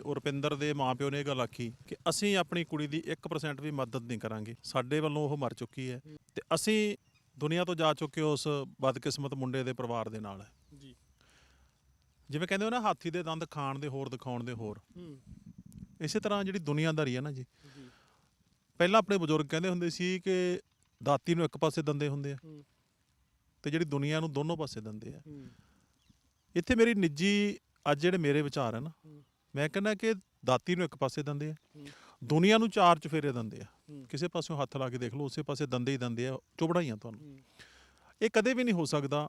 ਰੁਪਿੰਦਰ ਦੇ ਮਾਪਿਓ ਨੇ ਇਹ ਗੱਲ ਆਖੀ ਕਿ ਅਸੀਂ ਆਪਣੀ ਕੁੜੀ ਦੀ 1% ਵੀ ਮਦਦ ਨਹੀਂ ਕਰਾਂਗੇ। ਸਾਡੇ ਵੱਲੋਂ ਉਹ ਮਰ ਚੁੱਕੀ ਹੈ ਤੇ ਅਸੀਂ ਦੁਨੀਆ ਤੋਂ ਜਾ ਚੁੱਕੇ ਉਸ ਬਦਕਿਸਮਤ ਮੁੰਡੇ ਦੇ ਪਰਿਵਾਰ ਦੇ ਨਾਲ। ਜੀ। ਜਿਵੇਂ ਕਹਿੰਦੇ ਹੋ ਨਾ ਹਾਥੀ ਦੇ ਦੰਦ ਖਾਣ ਦੇ ਹੋਰ ਦਿਖਾਉਣ ਦੇ ਹੋਰ। ਹੂੰ। ਇਸੇ ਤਰ੍ਹਾਂ ਜਿਹੜੀ ਦੁਨੀਆਦਾਰੀ ਹੈ ਨਾ ਜੀ। ਜੀ। ਪਹਿਲਾਂ ਆਪਣੇ ਬਜ਼ੁਰਗ ਕਹਿੰਦੇ ਹੁੰਦੇ ਸੀ ਕਿ ਦਾਤੀ ਨੂੰ ਇੱਕ ਪਾਸੇ ਦੰਦੇ ਹੁੰਦੇ ਆ ਤੇ ਜਿਹੜੀ ਦੁਨੀਆ ਨੂੰ ਦੋਨੋਂ ਪਾਸੇ ਦੰਦੇ ਆ। ਹੂੰ। ਇੱਥੇ ਮੇਰੀ ਨਿੱਜੀ ਅੱਜ ਜਿਹੜੇ ਮੇਰੇ ਵਿਚਾਰ ਹਨ ਹੂੰ। ਮੈਂ ਕਹਿੰਦਾ ਕਿ ਦਾਤੀ ਨੂੰ ਇੱਕ ਪਾਸੇ ਦੰਦੇ ਆ। ਦੁਨੀਆ ਨੂੰ ਚਾਰ ਚਫੇਰੇ ਦੰਦੇ ਆ। ਕਿਸੇ ਪਾਸਿਓਂ ਹੱਥ ਲਾ ਕੇ ਦੇਖ ਲਓ ਉਸੇ ਪਾਸੇ ਦੰਦੇ ਹੀ ਦੰਦੇ ਆ ਚੁਬੜਾਈਆਂ ਤੁਹਾਨੂੰ। ਇਹ ਕਦੇ ਵੀ ਨਹੀਂ ਹੋ ਸਕਦਾ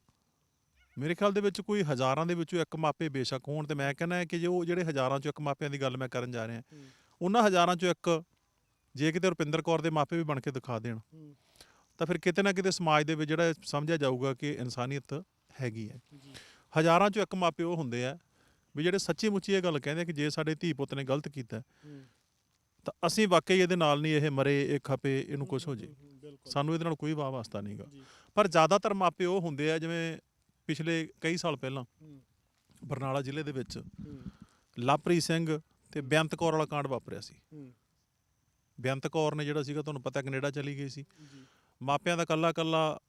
ਮੇਰੇ ਖਿਆਲ ਦੇ ਵਿੱਚ ਕੋਈ ਹਜ਼ਾਰਾਂ ਦੇ ਵਿੱਚੋਂ ਇੱਕ ਮਾਪੇ ਬੇਸ਼ੱਕ ਹੋਣ ਤੇ ਮੈਂ ਕਹਿੰਦਾ ਕਿ ਜੋ ਜਿਹੜੇ ਹਜ਼ਾਰਾਂ ਚੋਂ ਇੱਕ ਮਾਪਿਆਂ ਦੀ ਗੱਲ ਮੈਂ ਕਰਨ ਜਾ ਰਿਹਾ। ਉਹਨਾਂ ਹਜ਼ਾਰਾਂ ਚੋਂ ਇੱਕ ਜੇ ਕਿਤੇ ਰੁਪਿੰਦਰ ਕੌਰ ਦੇ ਮਾਪੇ ਵੀ ਬਣ ਕੇ ਦਿਖਾ ਦੇਣ। ਤਾਂ ਫਿਰ ਕਿਤੇ ਨਾ ਕਿਤੇ ਸਮਾਜ ਦੇ ਵਿੱਚ ਜਿਹੜਾ ਸਮਝਿਆ ਜਾਊਗਾ ਕਿ ਇਨਸਾਨੀਅਤ ਹੈਗੀ ਹੈ ਹਜ਼ਾਰਾਂ ਚੋਂ ਇੱਕ ਮਾਪੇ ਉਹ ਹੁੰਦੇ ਆ ਵੀ ਜਿਹੜੇ ਸੱਚੀ ਮੁੱਚੀ ਇਹ ਗੱਲ ਕਹਿੰਦੇ ਕਿ ਜੇ ਸਾਡੇ ਧੀ ਪੁੱਤ ਨੇ ਗਲਤ ਕੀਤਾ। ਤਾਂ ਅਸੀਂ ਵਾਕਈ ਇਹਦੇ ਨਾਲ ਨਹੀਂ ਇਹ ਮਰੇ ਇਹ ਖਪੇ ਇਹਨੂੰ ਕੁਝ ਹੋ ਜੇ ਸਾਨੂੰ ਇਹਦੇ ਨਾਲ ਕੋਈ ਵਾਹ ਵਾਸਤਾ ਨਹੀਂਗਾ ਪਰ ਜ਼ਿਆਦਾਤਰ ਮਾਪੇ ਉਹ ਹੁੰਦੇ ਆ ਜਿਵੇਂ ਪਿਛਲੇ ਕਈ ਸਾਲ ਪਹਿਲਾਂ। ਬਰਨਾਲਾ ਜ਼ਿਲ੍ਹੇ ਦੇ ਵਿੱਚ ਹੂੰ। ਲਵਪ੍ਰੀਤ ਸਿੰਘ ਤੇ ਬੇਅੰਤ ਕੌਰ ਵਾਲਾ ਕਾਂਡ ਵਾਪਰਿਆ ਸੀ। ਬੇਅੰਤ ਕੌਰ ਨੇ ਜਿਹੜਾ ਸੀਗਾ ਤੁਹਾਨੂੰ ਪਤਾ ਕੈਨੇਡਾ ਚਲੀ ਗਈ ਸੀ ਮਾਪਿਆਂ ਦਾ ਕੱਲਾ ਕੱਲਾ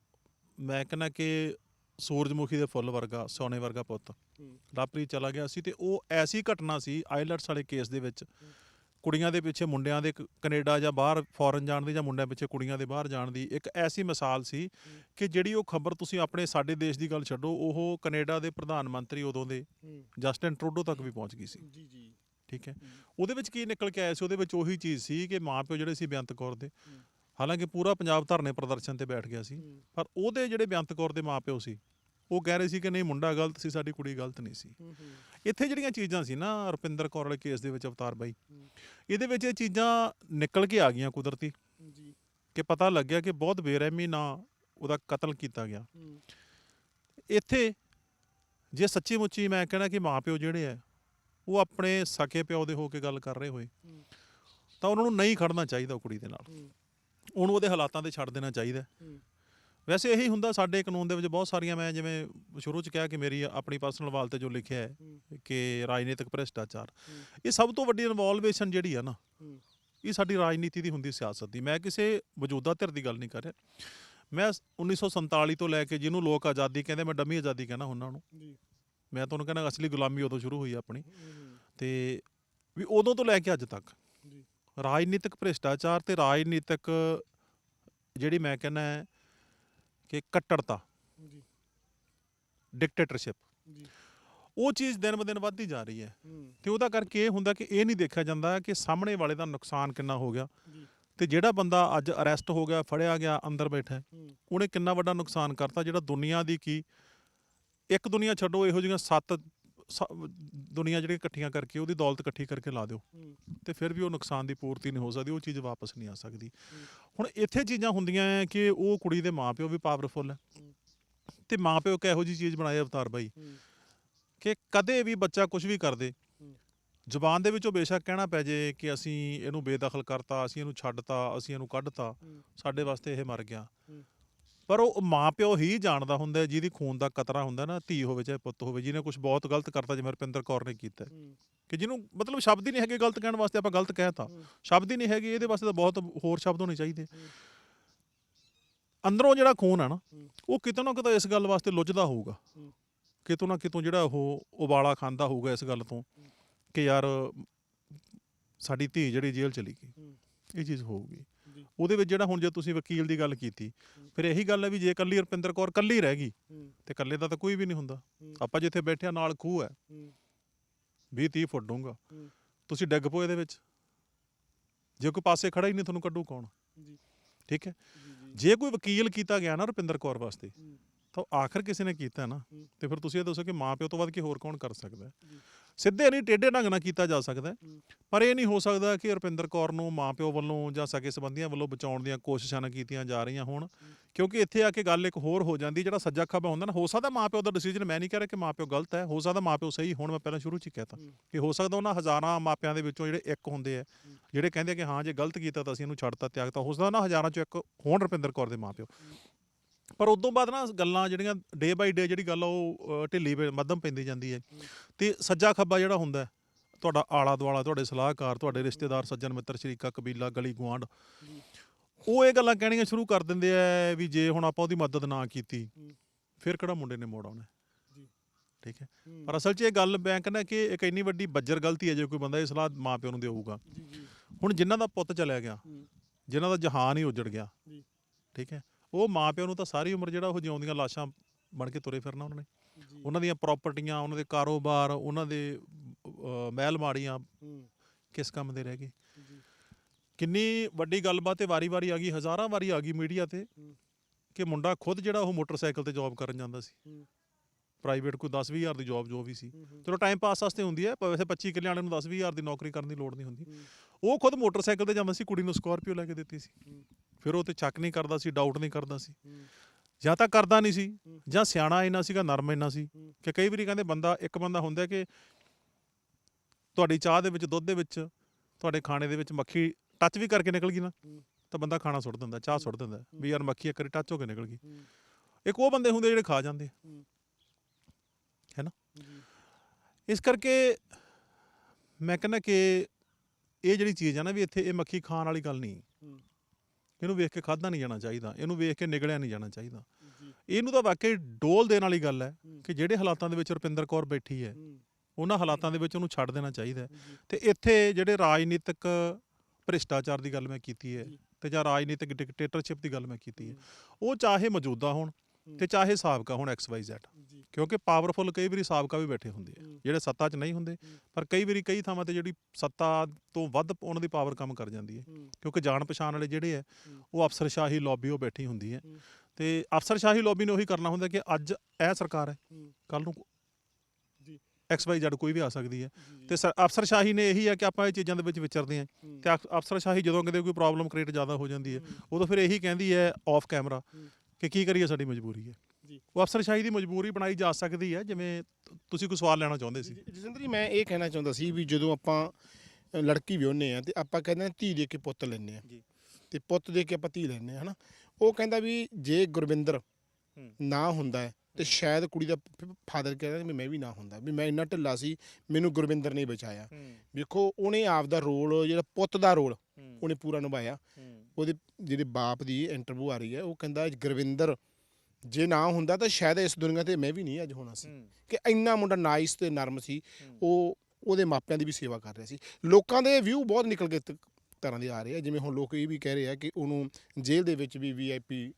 ਮੈਂ ਕਹਿੰਦਾ ਕਿ ਸੂਰਜਮੁਖੀ ਦੇ ਫੁੱਲ ਵਰਗਾ ਸੋਨੇ ਵਰਗਾ ਪੁੱਤ। ਹੂੰ। ਲਵਪ੍ਰੀਤ ਚਲਾ ਗਿਆ ਸੀ ਤੇ ਉਹ ਐਸੀ ਘਟਨਾ ਸੀ ਆਈਲੈਟਸ ਵਾਲੇ ਕੇਸ ਦੇ ਵਿੱਚ। ਕੁੜੀਆਂ ਦੇ ਪਿੱਛੇ ਮੁੰਡਿਆਂ ਦੇ ਕੈਨੇਡਾ ਜਾਂ ਬਾਹਰ ਫੋਰਨ ਜਾਣ ਦੀ ਜਾਂ ਮੁੰਡਿਆਂ ਪਿੱਛੇ ਕੁੜੀਆਂ ਦੇ ਬਾਹਰ ਜਾਣ ਦੀ ਇੱਕ ਐਸੀ ਮਿਸਾਲ ਸੀ ਕਿ ਜਿਹੜੀ ਉਹ ਖਬਰ ਤੁਸੀਂ ਆਪਣੇ ਸਾਡੇ ਦੇਸ਼ ਦੀ ਗੱਲ ਛੱਡੋ ਉਹ ਕੈਨੇਡਾ ਦੇ ਪ੍ਰਧਾਨ ਮੰਤਰੀ ਉਦੋਂ ਦੇ। ਜਸਟਿਨ ਟਰੂਡੋ ਤੱਕ ਵੀ ਪਹੁੰਚ ਗਈ ਸੀ। ਜੀ ਜੀ। ਠੀਕ ਹੈ। ਉਹਦੇ ਵਿੱਚ ਕੀ ਨਿਕਲ ਕੇ ਆਇਆ ਸੀ? ਉਹਦੇ ਵਿੱਚ ਉਹੀ ਚੀਜ਼ ਸੀ ਕਿ ਮਾਪਿਓ ਜਿਹੜੇ ਸੀ ਬੇਅੰਤ ਕੌਰ ਦੇ। ਹਾਲਾਂਕਿ ਪੂਰਾ ਪੰਜਾਬ ਧਰਨੇ ਪ੍ਰਦਰਸ਼ਨ ਤੇ ਬੈਠ ਗਿਆ ਸੀ। ਪਰ ਉਹਦੇ ਜਿਹੜੇ ਬੇਅੰਤ ਕੌਰ ਦੇ ਮਾਪਿਓ ਸੀ ਉਹ ਕਹਿ ਰਹੇ ਸੀ ਕਿ ਨਹੀਂ ਮੁੰਡਾ ਗਲਤ ਸੀ ਸਾਡੀ ਕੁੜੀ ਗਲਤ ਨਹੀਂ ਸੀ। ਇੱਥੇ ਜਿਹੜੀਆਂ ਚੀਜ਼ਾਂ ਸੀ ਨਾ ਰੁਪਿੰਦਰ ਕੌਰ ਵਾਲੇ ਕੇਸ ਦੇ ਵਿੱਚ ਅਵਤਾਰ ਬਾਈ। ਇਹਦੇ ਵਿੱਚ ਇਹ ਚੀਜ਼ਾਂ ਨਿਕਲ ਕੇ ਆ ਗਈਆਂ ਕੁਦਰਤੀ ਜੀ ਕਿ ਪਤਾ ਲੱਗਿਆ ਕਿ ਬਹੁਤ ਬੇਰਹਿਮੀ ਨਾਲ ਉਹਦਾ ਕਤਲ ਕੀਤਾ ਗਿਆ। ਇੱਥੇ ਜੇ ਸੱਚੀ ਮੁੱਚੀ ਮੈਂ ਕਹਿਣਾ ਕਿ ਮਾਪਿਓ ਜਿਹੜੇ ਆ ਉਹ ਆਪਣੇ ਸਕੇ ਪਿਓ ਦੇ ਹੋ ਕੇ ਗੱਲ ਕਰ ਰਹੇ ਹੋਏ। ਤਾਂ ਉਹਨਾਂ ਨੂੰ ਨਹੀਂ ਖੜਨਾ ਚਾਹੀਦਾ ਕੁੜੀ ਦੇ ਨਾਲ। ਉਹਨੂੰ ਉਹਦੇ ਹਾਲਾਤਾਂ ਤੇ ਛੱਡ ਦੇਣਾ ਚਾਹੀਦਾ ਹੂੰ। ਵੈਸੇ ਇਹੀ ਹੁੰਦਾ ਸਾਡੇ ਕਾਨੂੰਨ ਦੇ ਵਿੱਚ ਬਹੁਤ ਸਾਰੀਆਂ ਮੈਂ ਜਿਵੇਂ ਸ਼ੁਰੂ ਚ ਕਿਹਾ ਕਿ ਮੇਰੀ ਆਪਣੀ ਪਰਸਨਲ ਵਾਲ ਤੇ ਜੋ ਲਿਖਿਆ ਹੈ। ਕਿ ਰਾਜਨੀਤਿਕ ਭ੍ਰਿਸ਼ਟਾਚਾਰ। ਇਹ ਸਭ ਤੋਂ ਵੱਡੀ ਇਨਵੋਲਵੇਸ਼ਨ ਜਿਹੜੀ ਆ ਨਾ। ਇਹ ਸਾਡੀ ਰਾਜਨੀਤੀ ਦੀ ਹੁੰਦੀ ਸਿਆਸਤ ਦੀ ਮੈਂ ਕਿਸੇ ਮੌਜੂਦਾ ਧਿਰ ਦੀ ਗੱਲ ਨਹੀਂ ਕਰ ਰਿਹਾ ਮੈਂ 1947 ਤੋਂ ਲੈ ਕੇ ਜਿਹਨੂੰ ਲੋਕ ਆਜ਼ਾਦੀ ਕਹਿੰਦੇ ਮੈਂ ਡੰਮੀ ਆਜ਼ਾਦੀ ਕਹਿੰਦਾ ਉਹਨਾਂ ਨੂੰ ਜੀ ਮੈਂ ਤੁਹਾਨੂੰ ਕਹਿੰਦਾ ਅਸਲੀ ਗੁਲਾਮੀ ਉਦੋਂ ਸ਼ੁਰੂ ਹੋਈ ਆਪਣੀ। ਤੇ ਵੀ ਉਦੋਂ ਤੋਂ ਲੈ ਕੇ ਅੱਜ ਤੱਕ ਰਾਜਨੀਤਿਕ ਭ੍ਰਿਸ਼ਟਾਚਾਰ ਤੇ ਰਾਜਨੀਤਿਕ ਜਿਹੜੀ ਮੈਂ ਕਹਿੰਦਾ ਹੈ ਕਿ ਕੱਟੜਤਾ। ਜੀ। ਡਿਕਟੇਟਰਸ਼ਿਪ ਜੀ। ਉਹ ਚੀਜ਼ ਦਿਨ ਬ ਦਿਨ ਵੱਧਦੀ ਜਾ ਰਹੀ ਹੈ। ਤੇ ਉਹਦਾ ਕਰਕੇ ਇਹ ਹੁੰਦਾ ਕਿ ਇਹ ਨਹੀਂ ਦੇਖਿਆ ਜਾਂਦਾ ਕਿ ਸਾਹਮਣੇ ਵਾਲੇ ਦਾ ਨੁਕਸਾਨ ਕਿੰਨਾ ਹੋ ਗਿਆ। ਤੇ ਜਿਹੜਾ ਬੰਦਾ ਅੱਜ ਅਰੈਸਟ ਹੋ ਗਿਆ ਫੜਿਆ ਗਿਆ ਅੰਦਰ ਬੈਠਾ। ਉਹਨੇ ਕਿੰਨਾ ਵੱਡਾ ਨੁਕਸਾਨ ਕਰਤਾ ਜਿਹੜਾ ਦੁਨੀਆ ਦੀ ਕੀ ਇੱਕ ਦੁਨੀਆ ਛੱਡੋ ਇਹੋ ਜਿਹੀਆਂ ਸੱਤ ਦੁਨੀਆ ਜਿਹੜੀਆਂ ਇਕੱਠੀਆਂ ਕਰਕੇ ਉਹਦੀ ਦੌਲਤ ਇਕੱਠੀ ਕਰਕੇ ਲਾ ਦਿਓ। ਤੇ ਫਿਰ ਵੀ ਉਹ ਨੁਕਸਾਨ ਦੀ ਪੂਰਤੀ ਨਹੀਂ ਹੋ ਸਕਦੀ ਉਹ ਚੀਜ਼ ਵਾਪਸ ਨਹੀਂ ਆ ਸਕਦੀ ਹੁਣ ਇੱਥੇ ਚੀਜ਼ਾਂ ਹੁੰਦੀਆਂ ਹੈ ਕਿ ਉਹ ਕੁੜੀ ਦੇ ਮਾਪਿਓ ਵੀ ਪਾਵਰਫੁਲ ਹੈ। ਤੇ ਮਾਪਿਓ ਕਿਹੋ ਜੀ ਚੀਜ਼ ਬਣਾਏ ਅਵਤਾਰ ਬਾਈ। ਕਿ ਕਦੇ ਵੀ ਬੱਚਾ ਕੁਝ ਵੀ ਕਰਦੇ। ਜ਼ੁਬਾਨ ਦੇ ਵਿੱਚੋਂ ਬੇਸ਼ੱਕ ਕਹਿਣਾ ਪੈ ਜੇ ਕਿ ਅਸੀਂ ਇਹਨੂੰ ਬੇਦਖਲ ਕਰਤਾ ਅਸੀਂ ਇਹਨੂੰ ਛੱਡਤਾ ਅਸੀਂ ਇਹਨੂੰ ਕੱਢਤਾ। ਸਾਡੇ ਵਾਸਤੇ ਇਹ ਮਰ ਗਿਆ। ਪਰ ਉਹ ਮਾਪਿਓ ਹੀ ਜਾਣਦਾ ਹੁੰਦਾ ਹੈ, ਜਿਹਦੀ ਖੂਨ ਦਾ ਕਤਰਾ ਹੁੰਦਾ ਨਾ ਧੀ ਹੋਵੇ ਚਾਹੇ ਪੁੱਤ ਹੋਵੇ ਜਿਹਨੇ ਕੁਝ ਬਹੁਤ ਗਲਤ ਕਰਤਾ ਜਿਵੇਂ ਰੁਪਿੰਦਰ ਕੌਰ ਨੇ ਕੀਤਾ ਹੈ, ਹੂੰ। ਕਿ ਜਿਹਨੂੰ ਮਤਲਬ ਸ਼ਬਦ ਹੀ ਨਹੀਂ ਹੈਗੇ ਗਲਤ ਕਹਿਣ ਵਾਸਤੇ ਆਪਾਂ ਗਲਤ ਕਹਿਤਾ ਹੂੰ। ਸ਼ਬਦ ਹੀ ਨਹੀਂ ਹੈਗੇ ਇਹਦੇ ਵਾਸਤੇ ਤਾਂ ਬਹੁਤ ਹੋਰ ਸ਼ਬਦ ਹੋਣੇ ਚਾਹੀਦੇ ਹੂੰ। ਅੰਦਰੋਂ ਜਿਹੜਾ ਖੂਨ ਆ ਨਾ ਹੂੰ। ਉਹ ਕਿਤੇ ਨਾ ਕਿਤੇ ਇਸ ਗੱਲ ਵਾਸਤੇ ਲੁੱਝਦਾ ਹੋਊਗਾ ਹੂੰ। ਕਿਤੋਂ ਨਾ ਕਿਤੋਂ ਜਿਹੜਾ ਉਹ ਉਬਾਲਾ ਖਾਂਦਾ ਹੋਊਗਾ ਇਸ ਗੱਲ ਤੋਂ ਕਿ ਯਾਰ ਸਾਡੀ ਧੀ ਜਿਹੜੀ ਜੇਲ੍ਹ ਚਲੀ ਗਈ ਹੂੰ। ਇਹ ਚੀਜ਼ ਹੋਊਗੀ ਉਹਦੇ ਵਿੱਚ ਜਿਹੜਾ ਹੁਣ ਜੇ ਤੁਸੀਂ ਵਕੀਲ ਦੀ ਗੱਲ ਕੀਤੀ ਫਿਰ ਇਹੀ ਗੱਲ ਹੈ ਵੀ ਜੇ ਕੱਲੀ ਰੁਪਿੰਦਰ ਕੌਰ ਕੱਲੀ ਰਹਿ ਗਈ। ਤੇ ਕੱਲੇ ਦਾ ਤਾਂ ਕੋਈ ਵੀ ਨਹੀਂ ਹੁੰਦਾ। ਆਪਾਂ ਜਿੱਥੇ ਬੈਠੇ ਆ ਨਾਲ ਖੂਹ ਹੈ ਹੂੰ। 20 30 ਫੁੱਟ ਹੂੰ। ਤੁਸੀਂ ਡਿੱਗ ਪਓ ਇਹਦੇ ਵਿੱਚ ਜੇ ਕੋਈ ਪਾਸੇ ਖੜਾ ਹੀ ਨਹੀਂ ਤੁਹਾਨੂੰ ਕੱਢੂ ਕੌਣ ਜੀ ਠੀਕ ਹੈ ਜੀ ਕੋਈ ਵਕੀਲ ਕੀਤਾ ਗਿਆ ਨਾ ਰੁਪਿੰਦਰ ਕੌਰ ਵਾਸਤੇ। ਤਾਂ ਆਖਰ ਕਿਸੇ ਨੇ ਕੀਤਾ ਨਾ। ਤੇ ਫਿਰ ਤੁਸੀਂ ਇਹ ਦੱਸੋ ਕਿ ਮਾਂ ਪਿਓ ਤੋਂ ਵੱਧ ਕੇ ਹੋਰ ਕੌਣ ਕਰ ਸਕਦਾ। ਸਿੱਧੇ ਨਹੀਂ ਟੇਢੇ ਢੰਗ ਨਾਲ ਕੀਤਾ ਜਾ ਸਕਦਾ। ਪਰ ਇਹ ਨਹੀਂ ਹੋ ਸਕਦਾ ਕਿ ਰੁਪਿੰਦਰ ਕੌਰ ਨੂੰ ਮਾਂ ਪਿਓ ਵੱਲੋਂ ਜਾਂ ਸਕੇ ਸੰਬੰਧੀਆਂ ਵੱਲੋਂ ਬਚਾਉਣ ਦੀਆਂ ਕੋਸ਼ਿਸ਼ਾਂ ਨਾ ਕੀਤੀਆਂ ਜਾ ਰਹੀਆਂ ਹੋਣ। ਕਿਉਂਕਿ ਇੱਥੇ ਆ ਕੇ ਗੱਲ ਇੱਕ ਹੋਰ ਹੋ ਜਾਂਦੀ ਜਿਹੜਾ ਸੱਜਾ ਖੱਬਾ ਹੁੰਦਾ ਨਾ ਹੋ ਸਕਦਾ ਮਾਂ ਪਿਓ ਦਾ ਡਿਸੀਜਨ ਮੈਂ ਨਹੀਂ ਕਹਿ ਰਿਹਾ ਕਿ ਮਾਂ ਪਿਓ ਗਲਤ ਹੈ ਹੋ ਸਕਦਾ ਮਾਂ ਪਿਓ ਸਹੀ ਹੁਣ ਮੈਂ ਪਹਿਲਾਂ ਸ਼ੁਰੂ ਚ ਹੀ ਕਹਿਤਾ। ਕਿ ਹੋ ਸਕਦਾ ਉਹਨਾਂ ਹਜ਼ਾਰਾਂ ਮਾਪਿਆਂ ਦੇ ਵਿੱਚੋਂ ਜਿਹੜੇ ਇੱਕ ਹੁੰਦੇ ਆ ਜਿਹੜੇ ਕਹਿੰਦੇ ਕਿ ਹਾਂ ਜੇ ਗਲਤ ਕੀਤਾ ਤਾਂ ਅਸੀਂ ਇਹਨੂੰ ਛੱਡਤਾ ਤਿਆਗਤਾ ਹੋ ਸਕਦਾ ਨਾ ਹਜ਼ਾਰਾਂ ਚੋਂ ਇੱਕ ਹੋਣ ਰੁਪਿੰਦਰ ਕੌਰ ਦੇ ਮਾਪਿਓ। ਪਰ ਉਦੋਂ ਬਾਅਦ ਨਾ ਗੱਲਾਂ ਜਿਹੜੀਆਂ ਡੇ ਬਾਈ ਡੇ ਜਿਹੜੀ ਗੱਲ ਆ ਉਹ ਅ, ਢਿੱਲੀ ਪੈ- ਮੱਧਮ ਪੈਂਦੀ ਜਾਂਦੀ ਹੈ। ਤੇ ਸੱਜਾ ਖੱਬਾ ਜਿਹੜਾ ਹੁੰਦਾ ਹੈ, ਤੁਹਾਡਾ ਆਲਾ ਦੁਆਲਾ ਤੁਹਾਡੇ ਸਲਾਹਕਾਰ ਤੁਹਾਡੇ ਰਿਸ਼ਤੇਦਾਰ ਸੱਜਣ ਮਿੱਤਰ ਸ਼ਰੀਕਾ ਕਬੀਲਾ ਗਲੀ ਗੁਆਂਢ ਉਹ ਇਹ ਗੱਲਾਂ ਕਹਿਣੀਆਂ ਸ਼ੁਰੂ ਕਰ ਦਿੰਦੇ ਆ ਵੀ ਜੇ ਹੁਣ ਆਪਾਂ ਉਹਦੀ ਮਦਦ ਨਾ ਕੀਤੀ। ਫਿਰ ਕਿਹੜਾ ਮੁੰਡੇ ਨੇ ਮੋੜ ਆਉਣਾ। ਜੀ। ਠੀਕ ਹੈ? ਪਰ ਅਸਲ 'ਚ ਇਹ ਗੱਲ ਮੈਂ ਕਹਿੰਦਾ ਕਿ ਇੱਕ ਇੰਨੀ ਵੱਡੀ ਬੱਜਰ ਗਲਤੀ ਹੈ ਜੇ ਕੋਈ ਬੰਦਾ ਇਹ ਸਲਾਹ ਮਾਪਿਆਂ ਨੂੰ ਦੇਊਗਾ। ਜੀ ਜੀ। ਹੁਣ ਜਿਨ੍ਹਾਂ ਦਾ ਪੁੱਤ ਚਲਿਆ ਗਿਆ ਹੂੰ। ਜਿਨ੍ਹਾਂ ਦਾ ਜਹਾਨ ਹੀ ਉਜੜ ਗਿਆ ਜੀ। ਠੀਕ ਹੈ? ਉਹ ਮਾਪਿਆਂ ਨੂੰ ਤਾਂ ਸਾਰੀ ਉਮਰ ਜਿਹੜਾ ਉਹ ਜਿਉਂਦੀਆਂ ਲਾਸ਼ਾਂ ਬਣ ਕੇ ਤੁਰੇ ਫਿਰਨਾ ਉਹਨਾਂ ਨੇ। ਉਹਨਾਂ ਦੀਆਂ ਪ੍ਰਾਪਰਟੀਆਂ ਉਹਨਾਂ ਦੇ ਕਾਰੋਬਾਰ ਉਹਨਾਂ ਦੇ ਮਹਿਲ ਮਾੜੀਆਂ ਕਿਸ ਕੰਮ ਦੇ ਰਹਿ ਗਏ। ਕਿੰਨੀ ਵੱਡੀ ਗੱਲਬਾਤ ਤੇ ਵਾਰੀ-ਵਾਰੀ ਆ ਗਈ ਹਜ਼ਾਰਾਂ ਵਾਰੀ ਆ ਗਈ ਮੀਡੀਆ ਤੇ। ਕਿ ਮੁੰਡਾ ਖੁਦ ਜਿਹੜਾ ਉਹ ਮੋਟਰਸਾਈਕਲ ਤੇ ਜੌਬ ਕਰਨ ਜਾਂਦਾ ਸੀ। ਪ੍ਰਾਈਵੇਟ ਕੋਈ 10 ਹਜ਼ਾਰ ਦੀ ਜੌਬ ਜੋ ਵੀ ਸੀ। ਚਲੋ ਟਾਈਮ ਪਾਸ ਵਾਸਤੇ ਹੁੰਦੀ ਹੈ ਪਰ ਵੈਸੇ 25 ਕਿੱਲੇ ਵਾਲਿਆਂ ਨੂੰ 10 ਹਜ਼ਾਰ ਦੀ ਨੌਕਰੀ ਕਰਨ ਦੀ ਲੋੜ ਨਹੀਂ ਹੁੰਦੀ। ਉਹ ਖੁਦ ਮੋਟਰਸਾਈਕਲ ਤੇ ਜਾਂਦਾ ਸੀ ਕੁੜੀ ਨੂੰ ਸਕਾਰਪੀਓ ਲੈ ਕੇ ਦਿੱਤੀ ਸੀ। ਫਿਰ ਉਹ ਤੇ ਚੱਕ ਨਹੀਂ ਕਰਦਾ ਸੀ ਡਾਊਟ ਨਹੀਂ ਕਰਦਾ ਸੀ ਹੂੰ, ਜਾਂ ਤਾਂ ਕਰਦਾ ਨਹੀਂ ਸੀ ਹੂੰ। ਜਾਂ ਸਿਆਣਾ ਇੰਨਾ ਸੀਗਾ ਨਰਮ ਇੰਨਾ ਸੀ ਹੂੰ। ਕਿ ਕਈ ਵਾਰੀ ਕਹਿੰਦੇ ਬੰਦਾ ਇੱਕ ਬੰਦਾ ਹੁੰਦਾ ਕਿ ਤੁਹਾਡੀ ਚਾਹ ਦੇ ਵਿੱਚ ਦੁੱਧ ਦੇ ਵਿੱਚ ਤੁਹਾਡੇ ਖਾਣੇ ਦੇ ਵਿੱਚ ਮੱਖੀ ਟੱਚ ਵੀ ਕਰਕੇ ਨਿਕਲ ਗਈ ਨਾ ਹੂੰ। ਤਾਂ ਬੰਦਾ ਖਾਣਾ ਸੁੱਟ ਦਿੰਦਾ ਚਾਹ ਸੁੱਟ ਦਿੰਦਾ ਵੀ ਯਾਰ ਮੱਖੀ ਇੱਕ ਵਾਰੀ ਟੱਚ ਹੋ ਕੇ ਨਿਕਲ ਗਈ ਹੂੰ, ਇੱਕ ਉਹ ਬੰਦੇ ਹੁੰਦੇ ਜਿਹੜੇ ਖਾ ਜਾਂਦੇ ਹੂੰ। ਹੈ ਨਾ? ਇਸ ਕਰਕੇ ਮੈਂ ਕਹਿੰਦਾ ਕਿ ਇਹ ਜਿਹੜੀ ਚੀਜ਼ ਆ ਨਾ ਵੀ ਇੱਥੇ ਇਹ ਮੱਖੀ ਖਾਣ ਵਾਲੀ ਗੱਲ ਨਹੀਂ ਹੂੰ, ਇਹਨੂੰ ਵੇਖ ਕੇ ਖਾਦਾ ਨਹੀਂ ਜਾਣਾ ਚਾਹੀਦਾ ਇਹਨੂੰ ਵੇਖ ਕੇ ਨਿਗਲਿਆ ਨਹੀਂ ਜਾਣਾ ਚਾਹੀਦਾ। ਇਹਨੂੰ ਤਾਂ ਵਾਕਈ ਡੋਲ ਦੇਣ ਵਾਲੀ ਗੱਲ ਹੈ ਕਿ ਜਿਹੜੇ ਹਾਲਾਤਾਂ ਦੇ ਵਿੱਚ ਰੁਪਿੰਦਰ ਕੌਰ ਬੈਠੀ ਹੈ ਉਹਨਾਂ ਹਾਲਾਤਾਂ ਦੇ ਵਿੱਚ ਉਹਨੂੰ ਛੱਡ ਦੇਣਾ ਚਾਹੀਦਾ ਤੇ ਇੱਥੇ ਜਿਹੜੇ ਰਾਜਨੀਤਿਕ ਭ੍ਰਿਸ਼ਟਾਚਾਰ ਦੀ ਗੱਲ ਮੈਂ ਕੀਤੀ ਹੈ। ਤੇ ਜਾਂ ਰਾਜਨੀਤਿਕ ਡਿਕਟੇਟਰਸ਼ਿਪ ਦੀ ਗੱਲ ਮੈਂ ਕੀਤੀ ਹੈ ਉਹ ਚਾਹੇ ਮੌਜੂਦਾ ਹੋਣ। ਤੇ ਚਾਹੇ ਸਾਬਕਾ ਹੋਣ ਐਕਸ ਵਾਈ ਜ਼ੈਡ ਕਿਉਂਕਿ ਪਾਵਰਫੁਲ ਕਈ ਵਾਰੀ ਸਾਬਕਾ ਵੀ ਬੈਠੇ ਹੁੰਦੇ ਆ। ਜਿਹੜੇ ਸੱਤਾ 'ਚ ਨਹੀਂ ਹੁੰਦੇ। ਪਰ ਕਈ ਵਾਰੀ ਕਈ ਥਾਵਾਂ ਤੇ ਜਿਹੜੀ ਸੱਤਾ ਤੋਂ ਵੱਧ ਉਹਨਾਂ ਦੀ ਪਾਵਰ ਕੰਮ ਕਰ ਜਾਂਦੀ ਹੈ ਕਿਉਂਕਿ ਜਾਣ ਪਛਾਣ ਵਾਲੇ ਜਿਹੜੇ ਆ। ਉਹ ਅਫਸਰਸ਼ਾਹੀ ਲੌਬੀ ਉਹ ਬੈਠੀ ਹੁੰਦੀ ਹੈ। ਤੇ ਅਫਸਰਸ਼ਾਹੀ ਲੌਬੀ ਨੇ ਉਹੀ ਕਰਨਾ ਹੁੰਦਾ ਕਿ ਅੱਜ ਇਹ ਸਰਕਾਰ ਹੈ ਕੱਲ ਨੂੰ ਜੀ। ਐਕਸ ਵਾਈ ਜ਼ੈਡ ਕੋਈ ਵੀ ਆ ਸਕਦੀ ਹੈ ਤੇ ਅਫਸਰਸ਼ਾਹੀ ਨੇ ਇਹੀ ਹੈ ਕਿ ਆਪਾਂ ਇਹ ਚੀਜ਼ਾਂ ਦੇ ਵਿੱਚ ਵਿਚਰਦੇ ਹੂੰ, ਤੇ ਅਫ- ਅਫਸਰਸ਼ਾਹੀ ਜਦੋਂ ਕਿਤੇ ਕੋਈ ਪ੍ਰੋਬਲਮ ਕ੍ਰੀਏਟ ਜ਼ਿਆਦਾ ਹੋ ਜਾਂਦੀ ਹੈ ਉਦੋਂ ਫਿਰ ਇਹੀ ਕਹਿੰਦੀ ਹੈ ਆਫ ਕੈਮਰਾ। ਕਿ ਕੀ ਕਰੀਏ ਸਾਡੀ ਮਜਬੂਰੀ ਹੈ। ਉਹ ਅਫਸਰਸ਼ਾਹੀ ਦੀ ਮਜਬੂਰੀ ਬਣਾਈ ਜਾ ਸਕਦੀ ਹੈ ਜਿਵੇਂ ਤ- ਤੁਸੀਂ ਕੋਈ ਸਵਾਲ ਲੈਣਾ ਚਾਹੁੰਦੇ ਸੀ। ਜਸਵਿੰਦਰ ਜੀ ਮੈਂ ਇਹ ਕਹਿਣਾ ਚਾਹੁੰਦਾ ਸੀ ਵੀ ਜਦੋਂ ਆਪਾਂ ਲੜਕੀ ਵਿਆਹੁੰਦੇ ਆ ਤੇ ਆਪਾਂ ਕਹਿੰਦੇ ਆ ਧੀ ਦੇ ਕੇ ਪੁੱਤ ਲੈਂਦੇ ਆ ਜੀ। ਤੇ ਪੁੱਤ ਦੇ ਕੇ ਆਪਾਂ ਧੀ ਲੈਂਦੇ ਆ ਹਨਾ? ਉਹ ਕਹਿੰਦਾ ਵੀ ਜੇ ਗੁਰਵਿੰਦਰ ਹੂੰ। ਨਾ ਹੁੰਦਾ ਹੈ ਤੇ ਸ਼ਾਇਦ ਕੁੜੀ ਦਾ ਫਾਦਰ ਕਹਿੰਦਾ ਵੀ ਮੈਂ ਵੀ ਨਾ ਹੁੰਦਾ। ਵੀ ਮੈਂ ਇੰਨਾ ਢਿੱਲਾ ਸੀ ਮੈਨੂੰ ਗੁਰਵਿੰਦਰ ਨੇ ਬਚਾਇਆ। ਵੇਖੋ ਉਹਨੇ ਆਪ ਦਾ ਰੋਲ ਜਿਹੜਾ ਪੁੱਤ ਦਾ ਰੋਲ ਉਹਨੇ ਪੂਰਾ ਨਿਭਾਇਆ। ਉਹਦੇ ਜਿਹੜੇ ਬਾਪ ਦੀ ਇੰਟਰਵਿਊ ਆ ਰਹੀ ਹੈ ਉਹ ਕਹਿੰਦਾ ਗੁਰਵਿੰਦਰ ਜੇ ਨਾ ਹੁੰਦਾ ਤਾਂ ਸ਼ਾਇਦ ਇਸ ਦੁਨੀਆ ਤੇ ਮੈਂ ਵੀ ਨਹੀਂ ਅੱਜ ਹੋਣਾ ਸੀ। ਕਿ ਇੰਨਾ ਮੁੰਡਾ ਨਾਈਸ ਤੇ ਨਰਮ ਸੀ ਉਹ ਉਹਦੇ ਮਾਪਿਆਂ ਦੀ ਵੀ ਸੇਵਾ ਕਰ ਰਿਹਾ ਸੀ। ਲੋਕਾਂ ਦੇ ਵਿਊ ਬਹੁਤ ਨਿਕਲ ਕੇ ਤਰ੍ਹਾਂ ਦੇ ਆ ਰਹੇ ਆ। ਜਿਵੇਂ ਹੁਣ ਲੋਕ ਇਹ ਵੀ ਕਹਿ ਰਹੇ ਆ ਕਿ ਉਹਨੂੰ ਜੇਲ੍ਹ ਦੇ ਵਿੱਚ ਵੀ ਵੀਆਈਪੀ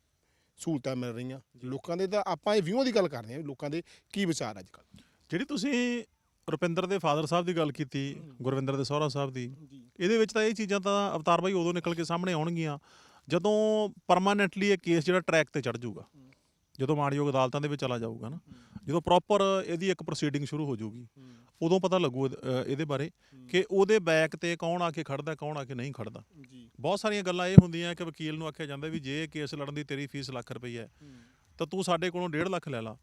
ਸਹੂਲਤਾਂ ਮਿਲ ਰਹੀਆਂ। ਲੋਕਾਂ ਦੇ ਤਾਂ ਆਪਾਂ ਇਹ ਵਿਊਆਂ ਦੀ ਗੱਲ ਕਰਦੇ ਆ ਵੀ ਲੋਕਾਂ ਦੇ ਕੀ ਵਿਚਾਰ ਅੱਜ ਕੱਲ੍ਹ ਜਿਹੜੀ ਤੁਸੀਂ ਰੁਪਿੰਦਰ ਦੇ ਫਾਦਰ ਸਾਹਿਬ ਦੀ ਗੱਲ ਕੀਤੀ ਗੁਰਵਿੰਦਰ ਦੇ ਸਹੁਰਾ ਸਾਹਿਬ ਦੀ ਇਹਦੇ ਵਿੱਚ ਤਾਂ ਇਹ ਚੀਜ਼ਾਂ ਤਾਂ ਅਵਤਾਰ ਬਾਈ ਉਦੋਂ ਨਿਕਲ ਕੇ ਸਾਹਮਣੇ ਆਉਣਗੀਆਂ ਜਦੋਂ ਪਰਮਾਨੈਂਟਲੀ ਇਹ ਕੇਸ ਜਿਹੜਾ ਟਰੈਕ ਤੇ ਚੜ ਜਾਊਗਾ। ਜਦੋਂ ਮਾਣਯੋਗ ਅਦਾਲਤਾਂ ਦੇ ਵਿੱਚ ਚਲਾ ਜਾਊਗਾ ਨਾ ਜਦੋਂ ਪ੍ਰੋਪਰ ਇਹਦੀ ਇੱਕ ਪ੍ਰੋਸੀਡਿੰਗ ਸ਼ੁਰੂ ਹੋ ਜਾਊਗੀ ਉਦੋਂ ਪਤਾ ਲੱਗੂ ਇਹਦ- ਅ, ਇਹਦੇ ਬਾਰੇ ਕਿ ਉਹਦੇ ਬੈਕ ਤੇ ਕੌਣ ਆ ਕੇ ਖੜਦਾ ਕੌਣ ਆ ਕੇ ਨਹੀਂ ਖੜਦਾ। ਜੀ। ਬਹੁਤ ਸਾਰੀਆਂ ਗੱਲਾਂ ਇਹ ਹੁੰਦੀਆਂ ਕਿ ਵਕੀਲ ਨੂੰ ਆਖਿਆ ਜਾਂਦਾ ਵੀ ਜੇ ਕੇਸ ਲੜਨ ਦੀ ਤੇਰੀ ਫੀਸ ਲੱਖ ਰੁਪਈਆ ਹੈ ਤਾਂ ਤੂੰ ਸਾਡੇ ਕੋਲੋਂ 1.5 ਲੱਖ ਲੈ ਲਾ।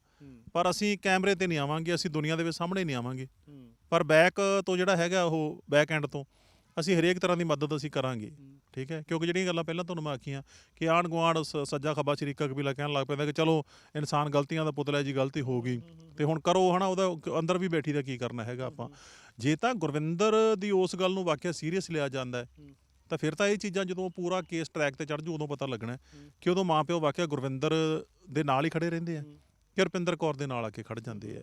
ਪਰ ਅਸੀਂ ਕੈਮਰੇ ਤੇ ਨਹੀਂ ਆਵਾਂਗੇ ਅਸੀਂ ਦੁਨੀਆ ਦੇ ਵਿੱਚ ਸਾਹਮਣੇ ਨਹੀਂ ਆਵਾਂਗੇ। ਪਰ ਬੈਕ ਤੋਂ ਜਿਹੜਾ ਹੈਗਾ ਉਹ ਬੈਕ ਐਂਡ ਤੋਂ ਅਸੀਂ ਹਰੇਕ ਤਰ੍ਹਾਂ ਦੀ ਮਦਦ ਅਸੀਂ ਕਰਾਂਗੇ। ਠੀਕ ਹੈ? ਕਿਉਂਕਿ ਜਿਹੜੀਆਂ ਗੱਲਾਂ ਪਹਿਲਾਂ ਤੁਹਾਨੂੰ ਮੈਂ ਆਖੀਆਂ, ਕਿ ਆਣ ਗੁਆਂਢ ਸ- ਸੱਜਾ ਖੱਬਾ ਸ਼ਰੀਕਾ ਕਬੀਲਾ ਕਹਿਣ ਲੱਗ ਪੈਂਦਾ ਕਿ ਚਲੋ ਇਨਸਾਨ ਗਲਤੀਆਂ ਦਾ ਪੁਤਲਾ ਜੀ ਗਲਤੀ ਹੋ ਗਈ। ਤੇ ਹੁਣ ਕਰੋ ਹਨਾ, ਉਹਦਾ ਅੰਦਰ ਵੀ ਬੈਠੀ ਦਾ ਕੀ ਕਰਨਾ ਹੈਗਾ ਆਪਾਂ। ਜੇ ਤਾਂ ਗੁਰਵਿੰਦਰ ਦੀ ਉਸ ਗੱਲ ਨੂੰ ਵਾਕਿਆ ਸੀਰੀਅਸ ਲਿਆ ਜਾਂਦਾ ਹੈ, ਤਾਂ ਫਿਰ ਤਾਂ ਇਹ ਚੀਜ਼ਾਂ ਜਦੋਂ ਪੂਰਾ ਕੇਸ ਟਰੈਕ ਤੇ ਚੜ ਜੂ, ਉਦੋਂ ਪਤਾ ਲੱਗਣਾ ਕਿ ਉਦੋਂ ਮਾਪਿਓ ਵਾਕਿਆ ਗੁਰਵਿੰਦਰ ਦੇ ਨਾਲ ਹੀ ਖੜੇ ਰਹਿੰਦੇ ਆ ਕਿ ਰਪਿੰਦਰ ਕੌਰ ਦੇ ਨਾਲ ਆ ਕੇ ਖੜ ਜਾਂਦੇ ਆ।